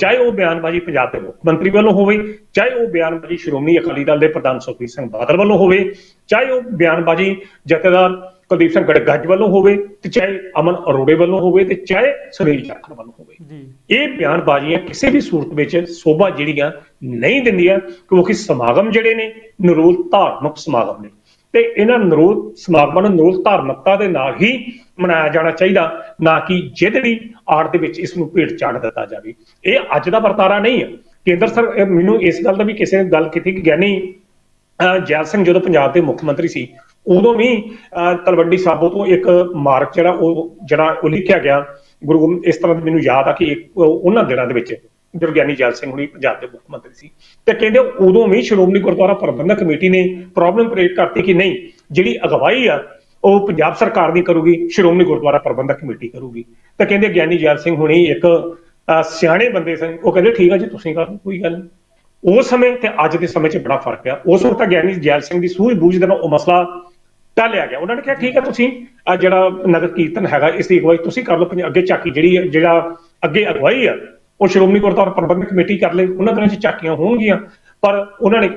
ਚਾਹੇ ਉਹ ਬਿਆਨਬਾਜ਼ੀ ਪੰਜਾਬ ਦੇ ਮੁੱਖ ਮੰਤਰੀ ਵੱਲੋਂ ਹੋਵੇ ਚਾਹੇ ਉਹ ਬਿਆਨਬਾਜ਼ੀ ਸ਼੍ਰੋਮਣੀ ਅਕਾਲੀ ਦਲ ਦੇ ਪ੍ਰਧਾਨ ਸੁਖਬੀਰ ਸਿੰਘ ਬਾਦਲ ਵੱਲੋਂ ਹੋਵੇ ਚਾਹੇ ਉਹ ਬਿਆਨਬਾਜ਼ੀ ਜਥੇਦਾਰ ਕੁਲਦੀਪ ਸਿੰਘ ਗੜਗੱਜ ਵੱਲੋਂ ਹੋਵੇ ਤੇ ਚਾਹੇ ਅਮਨ ਅਰੋੜੇ ਵੱਲੋਂ ਹੋਵੇ ਤੇ ਚਾਹੇ ਸੁਨੀਲ ਜਾਖੜ ਵੱਲੋਂ ਹੋਵੇ। ਜੀ। ਇਹ ਬਿਆਨਬਾਜ਼ੀਆਂ ਕਿਸੇ ਵੀ ਸੂਰਤ ਵਿੱਚ ਸੋਭਾ ਜਿਹੜੀਆਂ ਨਹੀਂ ਦਿੰਦੀਆਂ ਕਿਉਂਕਿ ਸਮਾਗਮ ਜਿਹੜੇ ਨੇ ਨਿਰੋਲ ਧਾਰਮਿਕ ਸਮਾਗਮ ਨੇ। ਤੇ ਇਹਨਾਂ ਨਿਰੋਲ ਸਮਾਗਮਾਂ ਨੂੰ ਨਿਰੋਲ ਧਾਰਮਿਕਤਾ ਦੇ ਨਾਲ ਹੀ ਮਨਾਇਆ ਜਾਣਾ ਚਾਹੀਦਾ ਨਾ ਕਿ ਜਿਹਦੇ ਦੀ ਆੜ ਦੇ ਵਿੱਚ ਇਸ ਨੂੰ ਭੇਟ ਚਾੜ ਦਿੱਤਾ ਜਾਵੇ। ਇਹ ਅੱਜ ਦਾ ਵਰਤਾਰਾ ਨਹੀਂ ਹੈ। ਕੇਂਦਰ ਸਰ ਮੈਨੂੰ ਇਸ ਗੱਲ ਦਾ ਵੀ ਕਿਸੇ ਨੇ ਗੱਲ ਕੀਤੀ ਕਿ ਗਿਆਨੀ ਜੈਲ ਸਿੰਘ ਜਦੋਂ ਪੰਜਾਬ ਦੇ ਮੁੱਖ ਮੰਤਰੀ ਸੀ ਉਦੋਂ ਵੀ, ਅਹ, ਤਲਵੰਡੀ ਸਾਬੋ ਤੋਂ ਇੱਕ ਮਾਰਕ ਜਿਹੜਾ ਉਹ ਜਿਹੜਾ ਉਹ ਲਿਖਿਆ ਗਿਆ, ਗੁਰੂ ਗੋਬਿੰਦ, ਇਸ ਤਰ੍ਹਾਂ ਦਾ ਮੈਨੂੰ ਯਾਦ ਆ ਕਿ ਉਹਨਾਂ ਦਿਨਾਂ ਦੇ ਵਿੱਚ ਜਦੋਂ ਗਿਆਨੀ ਜੈਲ ਸਿੰਘ ਹੁਣੀ ਪੰਜਾਬ ਦੇ ਮੁੱਖ ਮੰਤਰੀ ਸੀ। ਤੇ ਕਹਿੰਦੇ ਉਦੋਂ ਵੀ ਸ਼੍ਰੋਮਣੀ ਗੁਰਦੁਆਰਾ ਪ੍ਰਬੰਧਕ ਕਮੇਟੀ ਨੇ ਪ੍ਰੋਬਲਮ ਕ੍ਰੀਏਟ ਕਰਤੀ ਕਿ ਨਹੀਂ, ਜਿਹੜੀ ਅਗਵਾਈ ਆ, ਉਹ ਪੰਜਾਬ ਸਰਕਾਰ ਦੀ ਕਰੂਗੀ, ਸ਼੍ਰੋਮਣੀ ਗੁਰਦੁਆਰਾ ਪ੍ਰਬੰਧਕ ਕਮੇਟੀ ਕਰੂਗੀ। ਤਾਂ ਕਹਿੰਦੇ ਗਿਆਨੀ ਜੈਲ ਸਿੰਘ ਹੁਣੀ ਇੱਕ, ਅਹ, ਸਿਆਣੇ ਬੰਦੇ ਸਨ। ਉਹ ਕਹਿੰਦੇ, ਠੀਕ ਆ ਜੀ, ਤੁਸੀਂ ਕਰੋ ਕੋਈ ਗੱਲ ਨਹੀਂ। ਉਸ ਸਮੇਂ ਤੇ ਅੱਜ ਦੇ ਸਮੇਂ 'ਚ ਬੜਾ ਫ਼ਰਕ ਆ। ਉਸ ਵਕਤ ਗਿਆਨੀ ਜੈਲ ਸਿੰਘ ਦੀ ਸੂਝ ਬੂਝ ਦੇ ਨਾਲ ਉਹ ਮਸਲਾ ਟਾਲਿਆ ਗਿਆ। ਉਹਨਾਂ ਨੇ ਕਿਹਾ ਠੀਕ ਹੈ ਤੁਸੀਂ ਆ ਜਿਹੜਾ ਨਗਰ ਕੀਰਤਨ ਹੈਗਾ ਇਸ ਦੀ ਅਗਵਾਈ ਤੁਸੀਂ ਕਰ ਲਓ ਪੰਜ- ਅੱਗੇ ਝਾਕੀ ਜਿਹੜੀ ਜਿਹੜਾ ਅੱਗੇ ਅਗਵਾਈ ਆ ਉਹ ਸ਼੍ਰੋਮਣੀ ਗੁਰਦੁਆਰਾ ਪ੍ਰਬੰਧਕ ਕਮੇਟੀ ਕਰ ਲੇ ਉਹਨਾਂ ਦਿਨਾਂ 'ਚ ਝਾਕੀਆਂ ਹੋਣਗੀਆਂ ਪਰ ਉਹਨਾਂ ਨੇ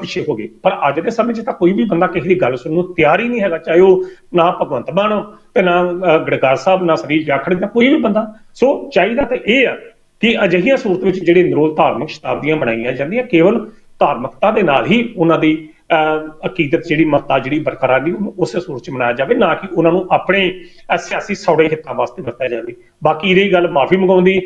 ਪਿੱਛੇ ਹੋ ਗਏ। ਪਰ ਅੱਜ ਦੇ ਸਮੇਂ 'ਚ ਤਾਂ ਕੋਈ ਵੀ ਬੰਦਾ ਕਿਸੇ ਦੀ ਗੱਲ ਸੁਣਨ ਨੂੰ ਤਿਆਰ ਹੀ ਨਹੀਂ ਹੈਗਾ ਚਾਹੇ ਉਹ ਨਾ ਭਗਵੰਤ ਮਾਨ ਤੇ ਨਾ ਅ, ਗੜਕਾਰ ਸਾਹਿਬ ਨਾ ਸਰੀਰ ਜਾਖੜ ਦਾ ਕੋਈ ਵੀ ਬੰਦਾ। ਸੋ ਚਾਹੀਦਾ ਤਾਂ ਇਹ ਆ ਕਿ ਅਜਿਹੀਆਂ ਸੂਰਤ ਵਿੱਚ ਜਿਹੜੇ ਨਿਰੋਲ ਧਾਰਮਿਕ ਸ਼ਤਾਬਦੀਆਂ ਬਣਾਈਆਂ ਜਾਂਦੀਆਂ ਕੇਵਲ ਧਾਰਮਿਕਤਾ ਦੇ ਨਾਲ ਹੀ ਉਹਨਾਂ ਦੀ ਅਕੀਦਤ ਜਿਹੜੀ ਮੱਤਾ ਜਿਹੜੀ ਬਰਕਰਾਰ ਨਹੀਂ ਉਸੇ ਸੂਰਤ ਚ ਮਨਾਇਆ ਜਾਵੇ, ਨਾ ਕਿ ਉਹਨਾਂ ਨੂੰ ਆਪਣੇ ਸਿਆਸੀ ਸੌੜੇ ਹਿੱਤਾਂ ਵਾਸਤੇ ਵਰਤਿਆ ਜਾਵੇ। ਬਾਕੀ ਰਹੀ ਗੱਲ ਮਾਫੀ ਮੰਗਾਉਂਦੀ,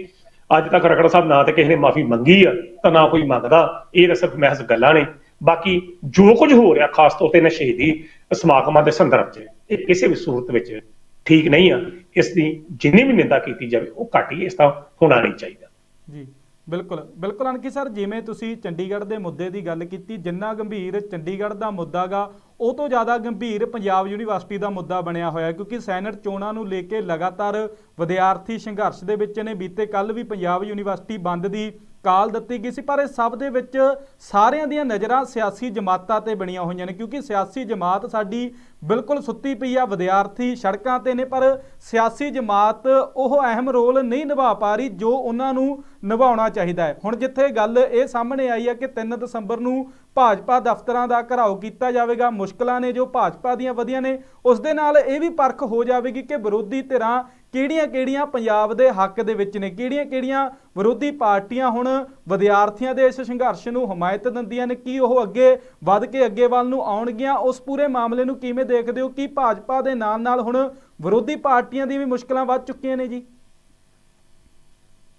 ਅੱਜ ਤੱਕ ਰਖੜ ਸਾਹਿਬ ਨਾ ਤੇ ਕਿਸੇ ਨੇ ਮਾਫੀ ਮੰਗੀ ਆ, ਤਾਂ ਨਾ ਕੋਈ ਮੰਗਦਾ, ਇਹ ਤਾਂ ਸਿਰਫ ਮਹਿਜ਼ ਗੱਲਾਂ ਨੇ। ਬਾਕੀ ਜੋ ਕੁਝ ਹੋ ਰਿਹਾ, ਖਾਸ ਤੌਰ ਤੇ ਨਸ਼ਹੀਦੀ ਸਮਾਗਮਾਂ ਦੇ ਸੰਦਰਭ 'ਚ, ਇਹ ਕਿਸੇ ਵੀ ਸੂਰਤ ਵਿੱਚ ਠੀਕ ਨਹੀਂ ਆ, ਇਸ ਦੀ ਜਿੰਨੀ ਵੀ ਨਿੰਦਾ ਕੀਤੀ ਜਾਵੇ, ਉਹ ਘੱਟ ਹੀ ਇਸ ਦਾ ਹੋਣਾ ਨਹੀਂ ਚਾਹੀਦਾ। ਜੀ। ਬਿਲਕੁਲ ਬਿਲਕੁਲ ਅਨਕੀ ਸਰ, ਜਿਵੇਂ ਤੁਸੀਂ ਚੰਡੀਗੜ੍ਹ ਦੇ ਮੁੱਦੇ ਦੀ ਗੱਲ ਕੀਤੀ, ਜਿੰਨਾ ਗੰਭੀਰ ਚੰਡੀਗੜ੍ਹ ਦਾ ਮੁੱਦਾਗਾ ਉਹ ਤੋਂ ਜ਼ਿਆਦਾ ਗੰਭੀਰ ਪੰਜਾਬ ਯੂਨੀਵਰਸਿਟੀ ਦਾ ਮੁੱਦਾ ਬਣਿਆ ਹੋਇਆ ਕਿਉਂਕਿ ਸੈਨੇਟ ਚੋਣਾਂ ਨੂੰ ਲੈ ਕੇ ਲਗਾਤਾਰ ਵਿਦਿਆਰਥੀ ਸੰਘਰਸ਼ ਦੇ ਵਿੱਚ ਨੇ, ਬੀਤੇ ਕੱਲ ਵੀ ਪੰਜਾਬ ਯੂਨੀਵਰਸਿਟੀ ਬੰਦ ਦੀ ਕਾਲ ਦਿੱਤੀ ਗਈ ਸੀ, ਪਰ ਇਹ ਸਭ ਦੇ ਵਿੱਚ ਸਾਰਿਆਂ ਦੀਆਂ ਨਜ਼ਰਾਂ ਸਿਆਸੀ ਜਮਾਤਾਂ ਤੇ ਬਣੀਆਂ ਹੋਈਆਂ ਨੇ, ਕਿਉਂਕਿ ਸਿਆਸੀ ਜਮਾਤ ਸਾਡੀ ਬਿਲਕੁਲ ਸੁੱਤੀ ਪਈ ਆ, ਵਿਦਿਆਰਥੀ ਸੜਕਾਂ ਤੇ ਨੇ, ਪਰ ਸਿਆਸੀ ਜਮਾਤ ਉਹ ਅਹਿਮ ਰੋਲ ਨਹੀਂ ਨਿਭਾ ਪਾ ਰਹੀ ਜੋ ਉਹਨਾਂ ਨੂੰ ਨਿਭਾਉਣਾ ਚਾਹੀਦਾ ਹੈ। ਹੁਣ ਜਿੱਥੇ ਗੱਲ ਇਹ ਸਾਹਮਣੇ ਆਈ ਹੈ ਕਿ 3 ਦਸੰਬਰ ਨੂੰ ਭਾਜਪਾ ਦਫ਼ਤਰਾਂ ਦਾ ਘਰਾਓ ਕੀਤਾ ਜਾਵੇਗਾ, ਮੁਸ਼ਕਲਾਂ ਨੇ ਜੋ ਭਾਜਪਾ ਦੀਆਂ ਵਧੀਆਂ ਨੇ ਉਸ ਦੇ ਨਾਲ ਇਹ ਵੀ ਪਰਖ ਹੋ ਜਾਵੇਗੀ ਕਿ ਵਿਰੋਧੀ ਧਿਰਾਂ ਕਿਹੜੀਆਂ-ਕਿਹੜੀਆਂ ਪੰਜਾਬ ਦੇ ਹੱਕ ਦੇ ਵਿੱਚ ਨੇ? ਕਿਹੜੀਆਂ-ਕਿਹੜੀਆਂ ਵਿਰੋਧੀ ਪਾਰਟੀਆਂ ਹੁਣ ਵਿਦਿਆਰਥੀਆਂ ਦੇ ਇਸ ਸੰਘਰਸ਼ ਨੂੰ ਹਮਾਇਤ ਦਿੰਦੀਆਂ ਨੇ? ਕੀ ਉਹ ਅੱਗੇ ਵੱਧ ਕੇ ਅੱਗੇ ਵੱਲ ਨੂੰ ਆਉਣਗੀਆਂ? ਉਸ ਪੂਰੇ ਮਾਮਲੇ ਨੂੰ ਕਿਵੇਂ ਦੇਖਦੇ ਹੋ? ਕਿ ਭਾਜਪਾ ਦੇ ਨਾਲ-ਨਾਲ ਹੁਣ ਵਿਰੋਧੀ ਪਾਰਟੀਆਂ ਦੀ ਵੀ ਮੁਸ਼ਕਲਾਂ ਵੱਧ ਚੁੱਕੀਆਂ ਨੇ ਜੀ?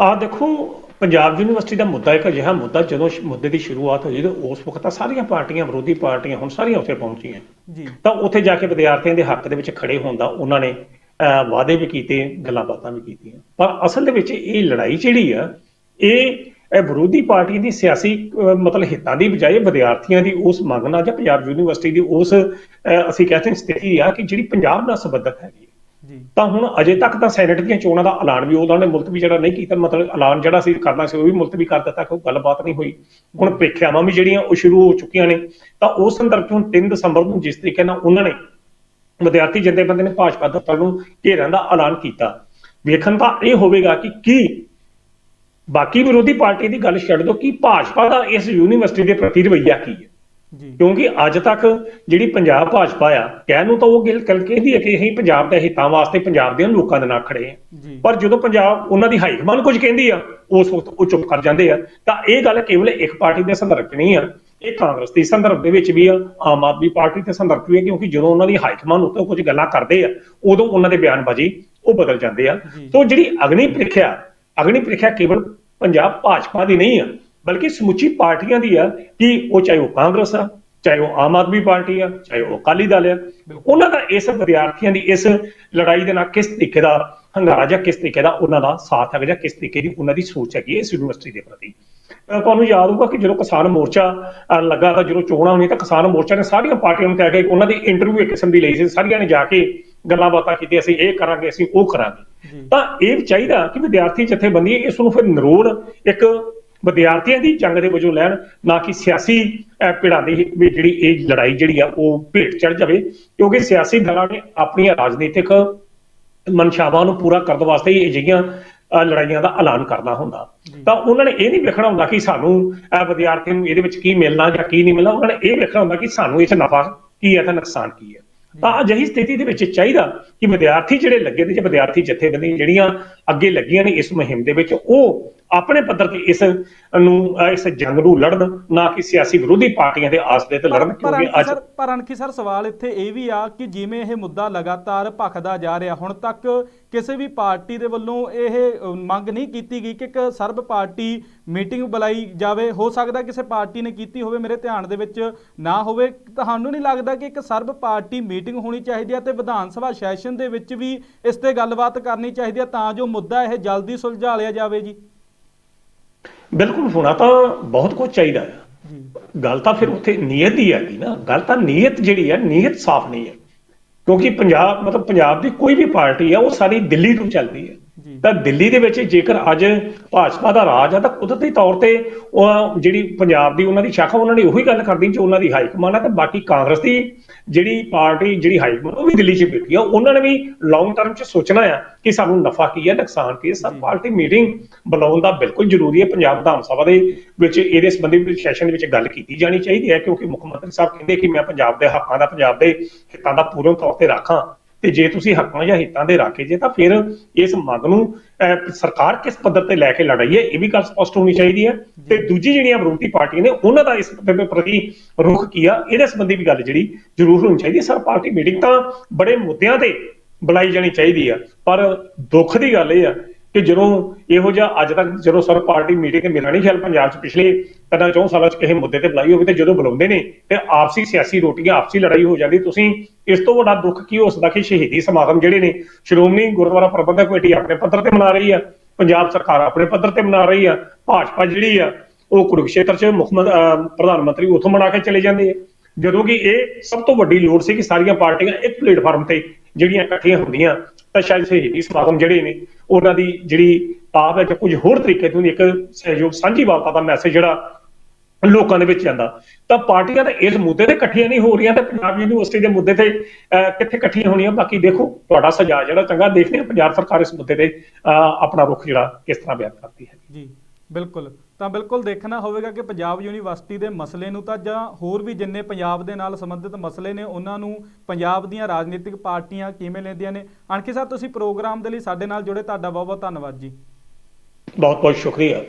ਆ ਦੇਖੋ ਪੰਜਾਬ ਯੂਨੀਵਰਸਿਟੀ ਦਾ ਮੁੱਦਾ ਇੱਕ ਅਜਿਹਾ ਮੁੱਦਾ ਜਦੋਂ ਮੁੱਦੇ ਦੀ ਸ਼ੁਰੂਆਤ ਹੋਈ ਤਾਂ ਉਸ ਵਕਤ ਤਾਂ ਸਾਰੀਆਂ ਪਾਰਟੀਆਂ ਵਿਰੋਧੀ ਪਾਰਟੀਆਂ ਹੁਣ ਸਾਰੀਆਂ ਉੱਥੇ ਪਹੁੰਚੀਆਂ ਜੀ। ਤਾਂ ਉੱਥੇ ਜਾ ਕੇ ਵਿਦਿਆਰਥੀਆਂ ਦੇ ਹੱਕ ਦੇ ਵਿੱਚ ਖੜੇ ਹੋਣ ਦਾ ਉਹਨਾਂ ਨੇ ਵਾਅਦੇ ਵੀ ਕੀਤੇ ਗੱਲਾਂ ਬਾਤਾਂ ਵੀ ਕੀਤੀਆਂ। ਪਰ ਅਸਲ ਦੇ ਵਿੱਚ ਇਹ ਲੜਾਈ ਜਿਹੜੀ ਆ ਇਹ ਇਹ ਵਿਰੋਧੀ ਪਾਰਟੀ ਦੀ ਸਿਆਸੀ ਮਤਲਬ ਹਿੱਤਾਂ ਦੀ ਬਜਾਏ ਵਿਦਿਆਰਥੀਆਂ ਦੀ ਉਸ ਮੰਗ ਨਾਲ ਜਾਂ ਪੰਜਾਬ ਯੂਨੀਵਰਸਿਟੀ ਦੀ ਉਸ ਅਸੀਂ ਕਹਿੰਦੇ ਸਥਿਤੀ ਆ ਕਿ ਜਿਹੜੀ ਪੰਜਾਬ ਨਾਲ ਸੰਬੰਧਤ ਹੈਗੀ ਹੈ ਜੀ। ਤਾਂ ਹੁਣ ਅਜੇ ਤੱਕ ਤਾਂ ਸੈਨੇਟ ਦੀਆਂ ਚੋਣਾਂ ਦਾ ਐਲਾਨ ਵੀ ਉਹਨਾਂ ਨੇ ਮੁਲਤਵੀ ਜਿਹੜਾ ਨਹੀਂ ਕੀਤਾ ਮਤਲਬ ਐਲਾਨ ਜਿਹੜਾ ਸੀ ਕਰਨਾ ਸੀ ਉਹ ਵੀ ਮੁਲਤਵੀ ਕਰ ਦਿੱਤਾ ਕਿ ਉਹ ਗੱਲਬਾਤ ਨਹੀਂ ਹੋਈ। ਹੁਣ ਪ੍ਰੀਖਿਆਵਾਂ ਵੀ ਜਿਹੜੀਆਂ ਉਹ ਸ਼ੁਰੂ ਹੋ ਚੁੱਕੀਆਂ ਨੇ। ਤਾਂ ਉਸ ਸੰਦਰਭ ਹੁਣ 3 ਦਸੰਬਰ ਨੂੰ ਜਿਸ ਤਰੀਕੇ ਨਾਲ ਉਹਨਾਂ ਨੇ ਵਿਦਿਆਰਥੀ ਜਥੇਬੰਦੀ ਨੇ ਭਾਜਪਾ ਦਫ਼ਤਰ ਨੂੰ ਘੇਰਨ ਦਾ ਐਲਾਨ ਕੀਤਾ। ਵੇਖਣ ਤਾਂ ਇਹ ਹੋਵੇਗਾ ਕਿ ਕੀ ਬਾਕੀ ਵਿਰੋਧੀ ਪਾਰਟੀ ਦੀ ਗੱਲ ਛੱਡ ਦਿਓ ਕਿ ਭਾਜਪਾ ਦਾ ਇਸ ਯੂਨੀਵਰਸਿਟੀ ਦੇ ਪ੍ਰਤੀ ਰਵੱਈਆ ਕੀ ਹੈ। ਕਿਉਂਕਿ ਅੱਜ ਤੱਕ ਜਿਹੜੀ ਪੰਜਾਬ ਭਾਜਪਾ ਆ ਕਹਿਣ ਨੂੰ ਤਾਂ ਉਹ ਗੱਲ ਗੱਲ ਕਹਿੰਦੀ ਹੈ ਕਿ ਅਸੀਂ ਪੰਜਾਬ ਦੇ ਹਿੱਤਾਂ ਵਾਸਤੇ ਪੰਜਾਬ ਦੇ ਲੋਕਾਂ ਦੇ ਨਾਲ ਖੜੇ ਹਾਂ ਜੀ। ਪਰ ਜਦੋਂ ਪੰਜਾਬ ਉਹਨਾਂ ਦੀ ਹਾਈ ਕਮਾਂਡ ਕੁਝ ਕਹਿੰਦੀ ਆ ਉਸ ਵਕਤ ਉਹ ਚੁੱਪ ਕਰ ਜਾਂਦੇ ਆ। ਤਾਂ ਇਹ ਗੱਲ ਕੇਵਲ ਇੱਕ ਪਾਰਟੀ ਦੇ ਸੰਦਰਭ 'ਚ ਨਹੀਂ ਆ ਇਹ ਕਾਂਗਰਸ ਦੀ ਸੰਦਰਭ ਦੇ ਵਿੱਚ ਵੀ ਆ ਆਮ ਆਦਮੀ ਪਾਰਟੀ ਦੇ ਸੰਦਰਭ ਵੀ ਆ ਕਿਉਂਕਿ ਜਦੋਂ ਉਹਨਾਂ ਦੀ ਹਾਈ ਕਮਾਂਡ ਉੱਤੇ ਕੁਝ ਗੱਲਾਂ ਕਰਦੇ ਆ ਉਦੋਂ ਉਹਨਾਂ ਦੇ ਬਿਆਨਬਾਜ਼ੀ ਉਹ ਬਦਲ ਜਾਂਦੇ ਆ। ਤੋਂ ਜਿਹੜੀ ਅਗਨੀ ਪ੍ਰੀਖਿਆ ਅਗਨੀ ਪ੍ਰੀਖਿਆ ਕੇਵਲ ਪੰਜਾਬ ਭਾਜਪਾ ਦੀ ਨਹੀਂ ਆ ਬਲਕਿ ਸਮੁੱਚੀ ਪਾਰਟੀਆਂ ਦੀ ਆ ਕਿ ਉਹ ਚਾਹੇ ਉਹ ਕਾਂਗਰਸ ਆ ਚਾਹੇ ਉਹ ਆਮ ਆਦਮੀ ਪਾਰਟੀ ਆ ਚਾਹੇ ਉਹ ਅਕਾਲੀ ਦਲ ਆ ਉਹਨਾਂ ਦਾ ਇਸ ਵਿਦਿਆਰਥੀਆਂ ਦੀ ਇਸ ਲੜਾਈ ਦੇ ਨਾਲ ਕਿਸ ਤਰੀਕੇ ਦਾ ਹੰਗਾਰਾ ਜਾਂ ਕਿਸ ਤਰੀਕੇ ਦਾ ਉਹਨਾਂ ਦਾ ਸਾਥ ਹੈ ਜਾਂ ਕਿਸ ਤਰੀਕੇ ਦੀ ਉਹਨਾਂ ਦੀ ਸੋਚ ਹੈਗੀ ਹੈ ਇਸ ਯੂਨੀਵਰਸਿਟੀ ਦੇ ਪ੍ਰਤੀ ਤੁਹਾਨੂੰ ਯਾਦ ਹੋਊਗਾ ਕਿ ਜਦੋਂ ਕਿਸਾਨ ਮੋਰਚਾ ਲੱਗਾ ਤਾਂ ਜਦੋਂ ਚੋਣਾਂ ਹੋਈਆਂ ਤਾਂ ਕਿਸਾਨ ਮੋਰਚਾ ਨੇ ਸਾਰੀਆਂ ਪਾਰਟੀਆਂ ਨੂੰ ਕਹਿ ਕੇ ਉਹਨਾਂ ਦੀ ਇੰਟਰਵਿਊ ਇੱਕ ਕਿਸਮ ਦੀ ਲਈ ਸੀ। ਸਾਰੀਆਂ ਨੇ ਜਾ ਕੇ ਗੱਲਾਂ ਬਾਤਾਂ ਕੀਤੀ ਅਸੀਂ ਇਹ ਕਰਾਂਗੇ ਅਸੀਂ ਉਹ ਕਰਾਂਗੇ। ਤਾਂ ਇਹ ਚਾਹੀਦਾ ਕਿ ਵਿਦਿਆਰਥੀ ਜਥੇਬੰਦੀ ਇਸ ਨੂੰ ਫਿਰ ਨਰੋੜ ਇੱਕ ਵਿਦਿਆਰਥੀਆਂ ਦੀ ਜੰਗ ਦੇ ਵਜੋਂ ਲੈਣ ਨਾ ਕਿ ਸਿਆਸੀ ਭਿੜਾਂ ਦੀ ਵੀ ਜਿਹੜੀ ਇਹ ਲੜਾਈ ਜਿਹੜੀ ਆ ਉਹ ਭੇਟ ਚੜ ਜਾਵੇ। ਕਿਉਂਕਿ ਸਿਆਸੀ ਦਲਾਂ ਨੇ ਆਪਣੀਆਂ ਰਾਜਨੀਤਿਕ ਮਨਸ਼ਾਵਾਂ ਨੂੰ ਪੂਰਾ ਕਰਨ ਵਾਸਤੇ ਹੀ ਅਜਿਹੀਆਂ ਲੜਾਈਆਂ ਦਾ ਐਲਾਨ ਕਰਨਾ ਹੁੰਦਾ। ਤਾਂ ਉਹਨਾਂ ਨੇ ਇਹ ਨਹੀਂ ਵੇਖਣਾ ਹੁੰਦਾ ਕਿ ਸਾਨੂੰ ਅਹ, ਵਿਦਿਆਰਥੀ ਨੂੰ ਇਹਦੇ ਵਿੱਚ ਕੀ ਮਿਲਣਾ ਜਾਂ ਕੀ ਨਹੀਂ ਮਿਲਣਾ। ਉਹਨਾਂ ਨੇ ਇਹ ਵੇਖਣਾ ਹੁੰਦਾ ਕਿ ਸਾਨੂੰ ਇਹ 'ਚ ਨਫਾ ਕੀ ਹੈ ਤੇ ਨੁਕਸਾਨ ਕੀ ਹੈ। ਤਾਂ ਅਜਿਹੀ ਸਥਿਤੀ ਦੇ ਵਿੱਚ ਚਾਹੀਦਾ ਕਿ ਵਿਦਿਆਰਥੀ ਜਿਹੜੇ ਲੱਗੇ ਨੇ ਜਾਂ ਵਿਦਿਆਰਥੀ ਜਥੇਬੰਦੀਆਂ ਜਿਹੜੀਆਂ ਅੱਗੇ ਲੱਗੀਆਂ ਨੇ ਇਸ ਮੁਹਿੰਮ ਦੇ ਵਿੱਚ ਉਹ ਆਪਣੇ ਪੱਧਰ ਤੇ ਇਸ ਨੂੰ ਇਸ ਜੰਗ ਨੂੰ ਲੜਨ ਨਾ ਕਿ ਸਿਆਸੀ ਵਿਰੋਧੀ ਪਾਰਟੀਆਂ ਦੇ ਆਸਰੇ ਤੇ ਲੜਨ ਕਿਉਂਕਿ ਅੱਜ ਪਰ ਅਣਖੀ ਸਰ ਸਵਾਲ ਇੱਥੇ ਇਹ ਵੀ ਆ ਕਿ ਜਿਵੇਂ ਇਹ ਮੁੱਦਾ ਲਗਾਤਾਰ ਭਖਦਾ ਜਾ ਰਿਹਾ ਹੁਣ ਤੱਕ ਕਿਸੇ ਵੀ ਪਾਰਟੀ ਦੇ ਵੱਲੋਂ ਇਹ ਮੰਗ ਨਹੀਂ ਕੀਤੀ ਗਈ ਕਿ ਇੱਕ ਸਰਬ ਪਾਰਟੀ ਮੀਟਿੰਗ ਬੁਲਾਈ ਜਾਵੇ। ਹੋ ਸਕਦਾ ਕਿਸੇ ਪਾਰਟੀ ਨੇ ਕੀਤੀ ਹੋਵੇ ਮੇਰੇ ਧਿਆਨ ਦੇ ਵਿੱਚ ਨਾ ਹੋਵੇ। ਤੁਹਾਨੂੰ ਨਹੀਂ ਲੱਗਦਾ ਕਿ ਇੱਕ ਸਰਬ ਪਾਰਟੀ ਮੀਟਿੰਗ ਹੋਣੀ ਚਾਹੀਦੀ ਹੈ ਤੇ ਵਿਧਾਨ ਸਭਾ ਸੈਸ਼ਨ ਦੇ ਵਿੱਚ ਵੀ ਇਸ ਤੇ ਗੱਲਬਾਤ ਕਰਨੀ ਚਾਹੀਦੀ ਹੈ ਤਾਂ ਜੋ ਮੁੱਦਾ ਇਹ ਜਲਦੀ ਸੁਲਝਾ ਲਿਆ ਜਾਵੇ ਜੀ। ਬਿਲਕੁਲ ਹੋਣਾ ਤਾਂ ਬਹੁਤ ਕੁਝ ਚਾਹੀਦਾ। ਹੈ ਗੱਲ ਤਾਂ ਫਿਰ ਉੱਥੇ ਨੀਅਤ ਦੀ ਹੈਗੀ ਨਾ। ਗੱਲ ਤਾਂ ਨੀਅਤ ਜਿਹੜੀ ਹੈ ਨੀਅਤ ਸਾਫ਼ ਨਹੀਂ ਹੈ। ਕਿਉਂਕਿ ਪੰਜਾਬ ਮਤਲਬ ਪੰਜਾਬ ਦੀ ਕੋਈ ਵੀ ਪਾਰਟੀ ਹੈ ਉਹ ਸਾਰੀ ਦਿੱਲੀ ਤੋਂ ਚੱਲਦੀ ਹੈ। ਤਾਂ ਦਿੱਲੀ ਦੇ ਵਿੱਚ ਜੇਕਰ ਅੱਜ ਭਾਜਪਾ ਦਾ ਰਾਜ ਆ ਤਾਂ ਕੁਦਰਤੀ ਤੌਰ ਤੇ ਉਹ ਜਿਹੜੀ ਪੰਜਾਬ ਦੀ ਉਹਨਾਂ ਦੀ ਸ਼ਾਖਾ ਉਹਨਾਂ ਨੇ ਉਹੀ ਗੱਲ ਕਰਦੀ ਜੋ ਉਹਨਾਂ ਦੀ ਹਾਈ ਕਮਾਂਡ ਹੈ ਤੇ ਬਾਕੀ ਕਾਂਗਰਸ ਦੀ ਜਿਹੜੀ ਪਾਰਟੀ ਜਿਹੜੀ ਹਾਈ ਕਮਾਂਡ ਉਹ ਵੀ ਦਿੱਲੀ 'ਚ ਬੈਠੀ ਆ। ਉਹਨਾਂ ਨੇ ਵੀ ਲੌਂਗ ਟਰਮ 'ਚ ਸੋਚਣਾ ਆ ਕਿ ਸਾਨੂੰ ਨਫਾ ਕੀ ਹੈ ਨੁਕਸਾਨ ਕੀ ਹੈ ਸਭ। ਪਾਰਟੀ ਮੀਟਿੰਗ ਬੁਲਾਉਣ ਦਾ ਬਿਲਕੁਲ ਜ਼ਰੂਰੀ ਹੈ ਪੰਜਾਬ ਵਿਧਾਨ ਸਭਾ ਦੇ ਵਿੱਚ ਇਹਦੇ ਸੰਬੰਧੀ ਵੀ ਸੈਸ਼ਨ ਦੇ ਵਿੱਚ ਗੱਲ ਕੀਤੀ ਜਾਣੀ ਚਾਹੀਦੀ ਹੈ ਕਿਉਂਕਿ ਮੁੱਖ ਮੰਤਰੀ ਸਾਹਿਬ ਕਹਿੰਦੇ ਕਿ ਮੈਂ ਪੰਜਾਬ ਦੇ ਹੱਕਾਂ ਦਾ ਪੰਜਾਬ ਦੇ ਹਿੱਤਾਂ ਦਾ ਪੂਰਨ ਤੌਰ ਤੇ ਰਾਖਾਂ। ਤੇ ਜੇ ਤੁਸੀਂ ਹੱਕਾਂ ਜਾਂ ਹਿੱਤਾਂ ਦੇ ਰਾਖੇ ਜੇ ਤਾਂ ਫਿਰ ਇਸ ਮੰਗ ਨੂੰ ਸਰਕਾਰ ਕਿਸ ਪੱਧਰ ਤੇ ਲੈ ਕੇ ਲੜ ਰਹੀ ਹੈ ਇਹ ਵੀ ਗੱਲ ਸਪਸ਼ਟ ਹੋਣੀ ਚਾਹੀਦੀ ਹੈ। ਤੇ ਦੂਜੀ ਜਿਹੜੀਆਂ ਵਿਰੋਧੀ ਪਾਰਟੀਆਂ ਨੇ ਉਹਨਾਂ ਦਾ ਇਸ ਪੱਧਰ ਦੇ ਪ੍ਰਤੀ ਰੁਖ ਕੀ ਆ? ਇਹਦੇ ਸੰਬੰਧੀ ਵੀ ਗੱਲ ਜਿਹੜੀ ਜ਼ਰੂਰ ਹੋਣੀ ਚਾਹੀਦੀ ਹੈ। ਸਰ ਪਾਰਟੀ ਮੀਟਿੰਗ ਤਾਂ ਬੜੇ ਮੁੱਦਿਆਂ ਤੇ ਬੁਲਾਈ ਜਾਣੀ ਚਾਹੀਦੀ ਆ। ਪਰ ਦੁੱਖ ਦੀ ਗੱਲ ਇਹ ਆ ਕਿ ਜਦੋਂ ਇਹੋ ਜਿਹਾ ਅੱਜ ਤੱਕ ਜਦੋਂ ਸਰ ਪਾਰਟੀ ਮੀਟਿੰਗ ਮੇਰਾ ਨਹੀਂ ਖਿਆਲ ਪੰਜਾਬ 'ਚ ਪਿਛਲੇ ਤਿੰਨ ਚੌਂ ਸਾਲਾਂ 'ਚ ਕਿਸੇ ਮੁੱਦੇ ਤੇ ਬੁਲਾਈ ਹੋਵੇ ਤੇ ਜਦੋਂ ਬੁਲਾਉਂਦੇ ਨੇ ਤੇ ਆਪਸੀ ਸਿਆਸੀ ਰੋਟੀਆਂ, ਆਪਸੀ ਲੜਾਈ ਹੋ ਜਾਂਦੀ, ਤੁਸੀਂ ਇਸ ਤੋਂ ਵੱਡਾ ਦੁੱਖ ਕੀ ਹੋ ਸਕਦਾ ਕਿ ਸ਼ਹੀਦੀ ਸਮਾਗਮ ਜਿਹੜੇ ਨੇ, ਸ਼੍ਰੋਮਣੀ ਗੁਰਦੁਆਰਾ ਪ੍ਰਬੰਧਕ ਕਮੇਟੀ ਆਪਣੇ ਪੱਧਰ ਤੇ ਮਨਾ ਰਹੀ ਆ, ਪੰਜਾਬ ਸਰਕਾਰ ਆਪਣੇ ਪੱਧਰ ਤੇ ਮਨਾ ਰਹੀ ਆ, ਭਾਜਪਾ ਜਿਹੜੀ ਆ, ਉਹ ਕੁਰੂਕਸ਼ੇਤਰ 'ਚ ਮੁੱਖ ਮੰਤ- ਪ੍ਰਧਾਨ ਮੰਤਰੀ ਉੱਥੋਂ ਮਨਾ ਕੇ ਚਲੇ ਜਾਂਦੇ ਆ। ਜਦੋਂ ਕਿ ਇਹ ਸਭ ਤੋਂ ਵੱਡੀ ਲੋੜ ਸੀ ਕਿ ਸਾਰੀਆਂ ਪਾਰਟੀਆਂ ਇੱਕ ਪਲੇਟਫਾਰਮ ਤੇ ਜਿਹੜੀਆਂ ਇਕੱਠੀਆਂ ਹੁੰਦੀਆਂ, ਤਾਂ ਸ਼ਾਇਦ ਸ਼ਹੀਦੀ ਸਮਾਗਮ ਜਿਹੜੇ ਨੇ ਉਹਨਾਂ ਦੀ ਜਿਹੜੀ ਆਪ ਹੈ ਜਾਂ ਕੁਝ ਹੋਰ ਤਰੀਕੇ ਤੋਂ ਇੱਕ ਸਹਿਯੋਗ ਸਾਂਝੀਵਾਲਤਾ ਦਾ ਮੈਸੇਜ ਜਿਹੜਾ ਲੋਕਾਂ ਦੇ ਵਿੱਚ ਜਾਂਦਾ। ਤਾਂ ਪਾਰਟੀਆਂ ਤਾਂ ਇਸ ਮੁੱਦੇ ਤੇ ਇਕੱਠੀਆਂ ਨਹੀਂ ਹੋ ਰਹੀਆਂ ਤੇ ਪੰਜਾਬ ਯੂਨੀਵਰਸਿਟੀ ਦੇ ਮੁੱਦੇ ਤੇ ਅਹ, ਕਿੱਥੇ ਇਕੱਠੀਆਂ ਹੋਣੀਆਂ? ਬਾਕੀ ਦੇਖੋ ਤੁਹਾਡਾ ਸੁਝਾਅ ਜਿਹੜਾ ਚੰਗਾ ਦੇਖਦੇ ਹਾਂ ਪੰਜਾਬ ਸਰਕਾਰ ਇਸ ਮੁੱਦੇ ਤੇ ਅਹ, ਆਪਣਾ ਰੁਖ ਜਿਹੜਾ ਕਿਸ ਤਰ੍ਹਾਂ ਬਿਆਨ ਕਰਦੀ ਹੈ। ਜੀ ਬਿਲਕੁਲ। ਤਾਂ ਬਿਲਕੁਲ ਦੇਖਣਾ ਹੋਵੇਗਾ ਕਿ ਪੰਜਾਬ ਯੂਨੀਵਰਸਿਟੀ ਦੇ ਮਸਲੇ ਨੂੰ ਤਾਂ ਜਾਂ ਹੋਰ ਵੀ ਜਿੰਨੇ ਪੰਜਾਬ ਦੇ ਨਾਲ ਸੰਬੰਧਿਤ ਮਸਲੇ ਨੇ ਉਹਨਾਂ ਨੂੰ ਪੰਜਾਬ ਦੀਆਂ ਰਾਜਨੀਤਿਕ ਪਾਰਟੀਆਂ ਕਿਵੇਂ ਲੈਂਦੀਆਂ ਨੇ। ਅਣਖੀ ਸਾਹਿਬ ਤੁਸੀਂ ਪ੍ਰੋਗਰਾਮ ਦੇ ਲਈ ਸਾਡੇ ਨਾਲ ਜੁੜੇ ਤੁਹਾਡਾ ਬਹੁਤ ਬਹੁਤ ਧੰਨਵਾਦ ਜੀ। ਬਹੁਤ ਬਹੁਤ ਸ਼ੁਕਰੀਆ।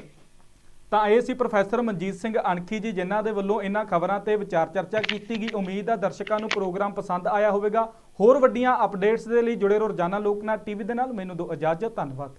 ਤਾਂ ਇਹ ਸੀ ਪ੍ਰੋਫੈਸਰ ਮਨਜੀਤ ਸਿੰਘ ਅਣਖੀ ਜੀ ਜਿਨ੍ਹਾਂ ਦੇ ਵੱਲੋਂ ਇਹਨਾਂ ਖਬਰਾਂ ਤੇ ਵਿਚਾਰ ਚਰਚਾ ਕੀਤੀ ਗਈ। ਉਮੀਦ ਹੈ ਦਰਸ਼ਕਾਂ ਨੂੰ ਪ੍ਰੋਗਰਾਮ ਪਸੰਦ ਆਇਆ ਹੋਵੇਗਾ। ਹੋਰ ਵੱਡੀਆਂ ਅਪਡੇਟਸ ਦੇ ਲਈ ਜੁੜੇ ਰਹੋ ਰੋਜ਼ਾਨਾ ਲੋਕਨਾਥ ਟੀਵੀ ਦੇ ਨਾਲ। ਮੈਨੂੰ ਦਿਓ ਇਜਾਜ਼ਤ। ਧੰਨਵਾਦ।